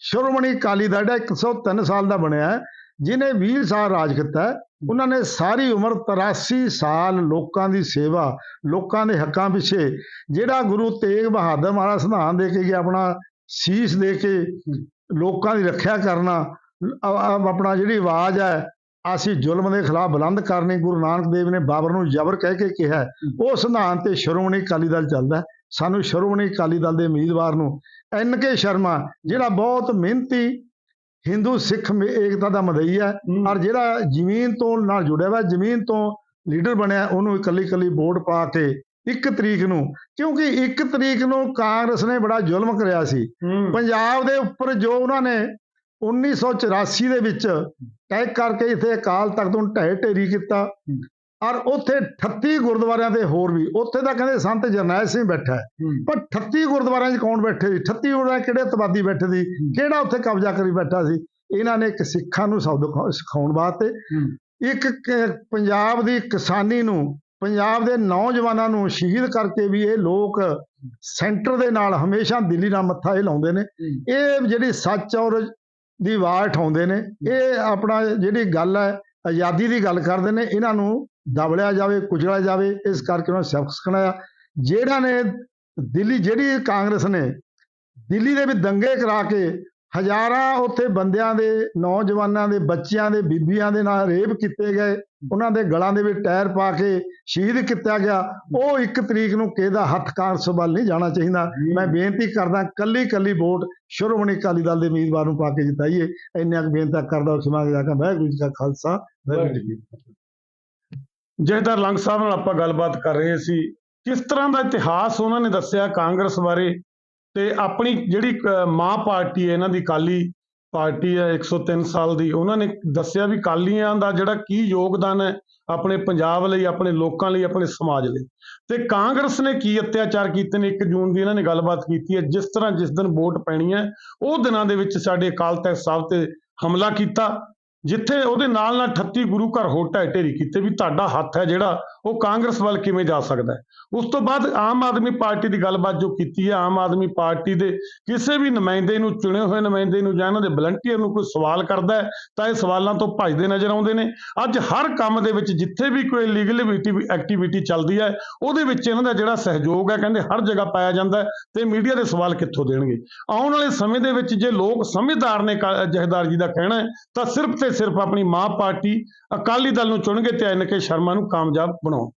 [SPEAKER 1] ਸ਼੍ਰੋਮਣੀ ਅਕਾਲੀ ਦਲ ਜਿਹੜਾ 103 ਸਾਲ ਦਾ ਬਣਿਆ ਹੈ, ਜਿਹਨੇ 20 ਸਾਲ ਰਾਜ ਕੀਤਾ ਉਹਨਾਂ ਨੇ ਸਾਰੀ ਉਮਰ 83 ਸਾਲ ਲੋਕਾਂ ਦੀ ਸੇਵਾ ਲੋਕਾਂ ਦੇ ਹੱਕਾਂ ਪਿੱਛੇ ਜਿਹੜਾ ਗੁਰੂ ਤੇਗ ਬਹਾਦਰ ਮਹਾਰਾਜ ਸੰਵਿਧਾਨ ਦੇ ਕੇ ਗਿਆ ਆਪਣਾ ਸੀਸ ਦੇ ਕੇ ਲੋਕਾਂ ਦੀ ਰੱਖਿਆ ਕਰਨਾ ਆਪਣਾ ਜਿਹੜੀ ਆਵਾਜ਼ ਹੈ ਅਸੀਂ ਜ਼ੁਲਮ ਦੇ ਖਿਲਾਫ ਬੁਲੰਦ ਕਰਨੀ ਗੁਰੂ ਨਾਨਕ ਦੇਵ ਨੇ ਬਾਬਰ ਨੂੰ ਜ਼ਬਰ ਕਹਿ ਕੇ ਕਿਹਾ। ਉਹ ਸੰਵਿਧਾਨ ਤੇ ਸ਼੍ਰੋਮਣੀ ਅਕਾਲੀ ਦਲ ਚੱਲਦਾ। ਸਾਨੂੰ ਸ਼੍ਰੋਮਣੀ ਅਕਾਲੀ ਦਲ ਦੇ ਉਮੀਦਵਾਰ ਨੂੰ ਐਨ ਕੇ ਸ਼ਰਮਾ ਜਿਹੜਾ ਬਹੁਤ ਮਿਹਨਤੀ ਹਿੰਦੂ ਸਿੱਖ ਏਕਤਾ ਦਾ ਮਦਈ ਹੈ ਔਰ ਜਿਹੜਾ ਜ਼ਮੀਨ ਤੋਂ ਨਾਲ ਜੁੜਿਆ ਹੋਇਆ ਜ਼ਮੀਨ ਤੋਂ ਲੀਡਰ ਬਣਿਆ ਉਹਨੂੰ ਇਕੱਲੀ ਇਕੱਲੀ ਵੋਟ ਪਾ ਕੇ ਇੱਕ ਤਰੀਕ ਨੂੰ ਕਿਉਂਕਿ ਇੱਕ ਤਰੀਕ ਨੂੰ ਕਾਂਗਰਸ ਨੇ ਬੜਾ ਜ਼ੁਲਮ ਕਰਿਆ ਸੀ ਪੰਜਾਬ ਦੇ ਉੱਪਰ ਜੋ ਉਹਨਾਂ ਨੇ 1984 ਦੇ ਵਿੱਚ ਟੈਗ ਕਰਕੇ ਇੱਥੇ ਅਕਾਲ ਤਖਤ ਨੂੰ ਢਹਿ ਢੇਰੀ ਕੀਤਾ। ਔਰ ਉੱਥੇ 38 ਗੁਰਦੁਆਰਿਆਂ ਦੇ ਹੋਰ ਵੀ ਉੱਥੇ ਤਾਂ ਕਹਿੰਦੇ ਸੰਤ ਜਰਨੈਲ ਸਿੰਘ ਬੈਠਾ ਪਰ 38 ਗੁਰਦੁਆਰਿਆਂ 'ਚ ਕੌਣ ਬੈਠੇ ਸੀ? 38 ਗੁਰਦੁਆਰੇ ਕਿਹੜੇ ਤਬਾਦੀ ਬੈਠੇ ਸੀ? ਕਿਹੜਾ ਉੱਥੇ ਕਬਜ਼ਾ ਕਰੀ ਬੈਠਾ ਸੀ? ਇਹਨਾਂ ਨੇ ਇੱਕ ਸਿੱਖਾਂ ਨੂੰ ਸ਼ਬਦ ਸਿਖਾਉਣ ਵਾਸਤੇ ਇੱਕ ਪੰਜਾਬ ਦੀ ਕਿਸਾਨੀ ਨੂੰ ਪੰਜਾਬ ਦੇ ਨੌਜਵਾਨਾਂ ਨੂੰ ਸ਼ਹੀਦ ਕਰਕੇ ਵੀ ਇਹ ਲੋਕ ਸੈਂਟਰ ਦੇ ਨਾਲ ਹਮੇਸ਼ਾ ਦਿੱਲੀ ਨਾਲ ਮੱਥਾ ਇਹ ਲਾਉਂਦੇ ਨੇ। ਇਹ ਜਿਹੜੀ ਸੱਚ ਔਰ ਦੀ ਆਵਾਜ਼ ਉਠਾਉਂਦੇ ਨੇ। ਇਹ ਆਪਣਾ ਜਿਹੜੀ ਗੱਲ ਹੈ ਆਜ਼ਾਦੀ ਦੀ ਗੱਲ ਕਰਦੇ ਨੇ ਇਹਨਾਂ ਨੂੰ ਦਬਲਿਆ ਜਾਵੇ ਕੁਚਲਿਆ ਜਾਵੇ ਇਸ ਕਰਕੇ ਉਹਨਾਂ ਸਬਕ ਸਿਖਾਇਆ ਜਿਹੜਾ ਨੇ ਦਿੱਲੀ ਜਿਹੜੀ ਕਾਂਗਰਸ ਨੇ ਦਿੱਲੀ ਦੇ ਵਿੱਚ ਦੰਗੇ ਕਰਾ ਕੇ ਹਜ਼ਾਰਾਂ ਉੱਥੇ ਬੰਦਿਆਂ ਦੇ, ਨੌਜਵਾਨਾਂ ਦੇ, ਬੱਚਿਆਂ ਦੇ, ਬੀਬੀਆਂ ਦੇ ਨਾਲ ਰੇਪ ਕੀਤੇ ਗਏ। ਉਹਨਾਂ ਦੇ ਗਲਾਂ ਦੇ ਵਿੱਚ ਟਾਇਰ ਪਾ ਕੇ ਸ਼ਹੀਦ ਕੀਤਾ ਗਿਆ। ਉਹ ਇੱਕ ਤਰੀਕ ਨੂੰ ਕਿਹਦਾ ਹੱਥ ਕਾਂਗਰਸ ਵੱਲ ਨਹੀਂ ਜਾਣਾ ਚਾਹੀਦਾ। ਮੈਂ ਬੇਨਤੀ ਕਰਦਾ ਕੱਲੀ ਕੱਲੀ ਵੋਟ ਸ਼੍ਰੋਮਣੀ ਅਕਾਲੀ ਦਲ ਦੇ ਉਮੀਦਵਾਰ ਨੂੰ ਪਾ ਕੇ ਜਿਤਾਈਏ। ਇੰਨਾ ਕੁ ਬੇਨਤੀ ਕਰਦਾ, ਉਸ ਸਮਾਂ ਜਾ ਕੇ ਵਾਹਿਗੁਰੂ ਜੀ ਕਾ ਖਾਲਸਾ, ਵਾਹਿਗੁਰੂ ਜੀ ਕੀ
[SPEAKER 2] ਲੰਗ ਸਾਹਿਬ ਨਾਲ ਆਪਾਂ ਗੱਲਬਾਤ ਕਰ ਰਹੇ ਸੀ। ਕਿਸ ਤਰ੍ਹਾਂ ਦਾ ਇਤਿਹਾਸ ਉਹਨਾਂ ਨੇ ਦੱਸਿਆ ਕਾਂਗਰਸ ਬਾਰੇ? ਤੇ ਆਪਣੀ ਜਿਹੜੀ ਮਾਂ ਪਾਰਟੀ ਹੈ, ਇਹਨਾਂ ਦੀ ਕਾਲੀ ਪਾਰਟੀ ਹੈ 103 ਸਾਲ ਦੀ, ਉਹਨਾਂ ਨੇ ਦੱਸਿਆ ਵੀ ਕਾਲੀਆਂ ਦਾ ਜਿਹੜਾ ਕੀ ਯੋਗਦਾਨ ਹੈ, ਆਪਣੇ ਪੰਜਾਬ ਲਈ, ਆਪਣੇ ਲੋਕਾਂ ਲਈ, ਆਪਣੇ ਸਮਾਜ ਲਈ। ਤੇ ਕਾਂਗਰਸ ਨੇ ਕੀ ਅਤਿਆਚਾਰ ਕੀਤੇ ਨੇ 1 ਜੂਨ ਦੀ ਇਹਨਾਂ ਨੇ ਗੱਲਬਾਤ ਕੀਤੀ ਹੈ, ਜਿਸ ਤਰ੍ਹਾਂ ਜਿਸ ਦਿਨ ਵੋਟ ਪੈਣੀ ਹੈ, ਉਹ ਦਿਨਾਂ ਦੇ ਵਿੱਚ ਸਾਡੇ ਅਕਾਲ ਤਖਤ ਸਾਹਿਬ ਤੇ ਹਮਲਾ ਕੀਤਾ। ਜਿੱਥੇ ਉਹਦੇ ਨਾਲ ਨਾਲ 38 ਗੁਰੂ ਘਰ ਹੋਰ ਢਹਿ ਢੇਰੀ ਕੀਤੇ ਵੀ ਤੁਹਾਡਾ ਹੱਥ ਹੈ ਜਿਹੜਾ ਉਹ ਕਾਂਗਰਸ ਵੱਲ ਕਿਵੇਂ ਜਾ ਸਕਦਾ ਉਸ ਤੋਂ ਬਾਅਦ ਆਮ ਆਦਮੀ ਪਾਰਟੀ ਦੀ ਗੱਲਬਾਤ ਜੋ ਕੀਤੀ ਹੈ, ਆਮ ਆਦਮੀ ਪਾਰਟੀ ਦੇ ਕਿਸੇ ਵੀ ਨੁਮਾਇੰਦੇ ਨੂੰ, ਚੁਣੇ ਹੋਏ ਨੁਮਾਇੰਦੇ ਨੂੰ ਜਾਂ ਇਹਨਾਂ ਦੇ ਵਲੰਟੀਅਰ ਨੂੰ ਕੋਈ ਸਵਾਲ ਕਰਦਾ ਤਾਂ ਇਹ ਸਵਾਲਾਂ ਤੋਂ ਭੱਜਦੇ ਨਜ਼ਰ ਆਉਂਦੇ ਨੇ। ਅੱਜ ਹਰ ਕੰਮ ਦੇ ਵਿੱਚ ਜਿੱਥੇ ਵੀ ਕੋਈ ਲੀਗਲ ਐਕਟੀਵਿਟੀ ਚੱਲਦੀ ਹੈ, ਉਹਦੇ ਵਿੱਚ ਇਹਨਾਂ ਦਾ ਜਿਹੜਾ ਸਹਿਯੋਗ ਹੈ, ਕਹਿੰਦੇ ਹਰ ਜਗ੍ਹਾ ਪਾਇਆ ਜਾਂਦਾ ਹੈ ਤੇ ਮੀਡੀਆ ਦੇ ਸਵਾਲ ਕਿੱਥੋਂ ਦੇਣਗੇ। ਆਉਣ ਵਾਲੇ ਸਮੇਂ ਦੇ ਵਿੱਚ ਜੇ ਲੋਕ ਸਮਝਦਾਰ ਨੇ ਕਾ- ਜਥੇਦਾਰ ਜੀ ਦਾ ਕਹਿਣਾ ਹੈ, ਤਾਂ ਸਿਰਫ ਤੇ ਸਿਰਫ ਆਪਣੀ ਮਾਂ ਪਾਰਟੀ ਅਕਾਲੀ ਦਲ ਨੂੰ ਚੁਣਨਗੇ ਤੇ ਐਨ ਕੇ ਸ਼ਰਮਾ ਨੂੰ ਕਾਮਯਾਬ ਬਣਾਉਣ।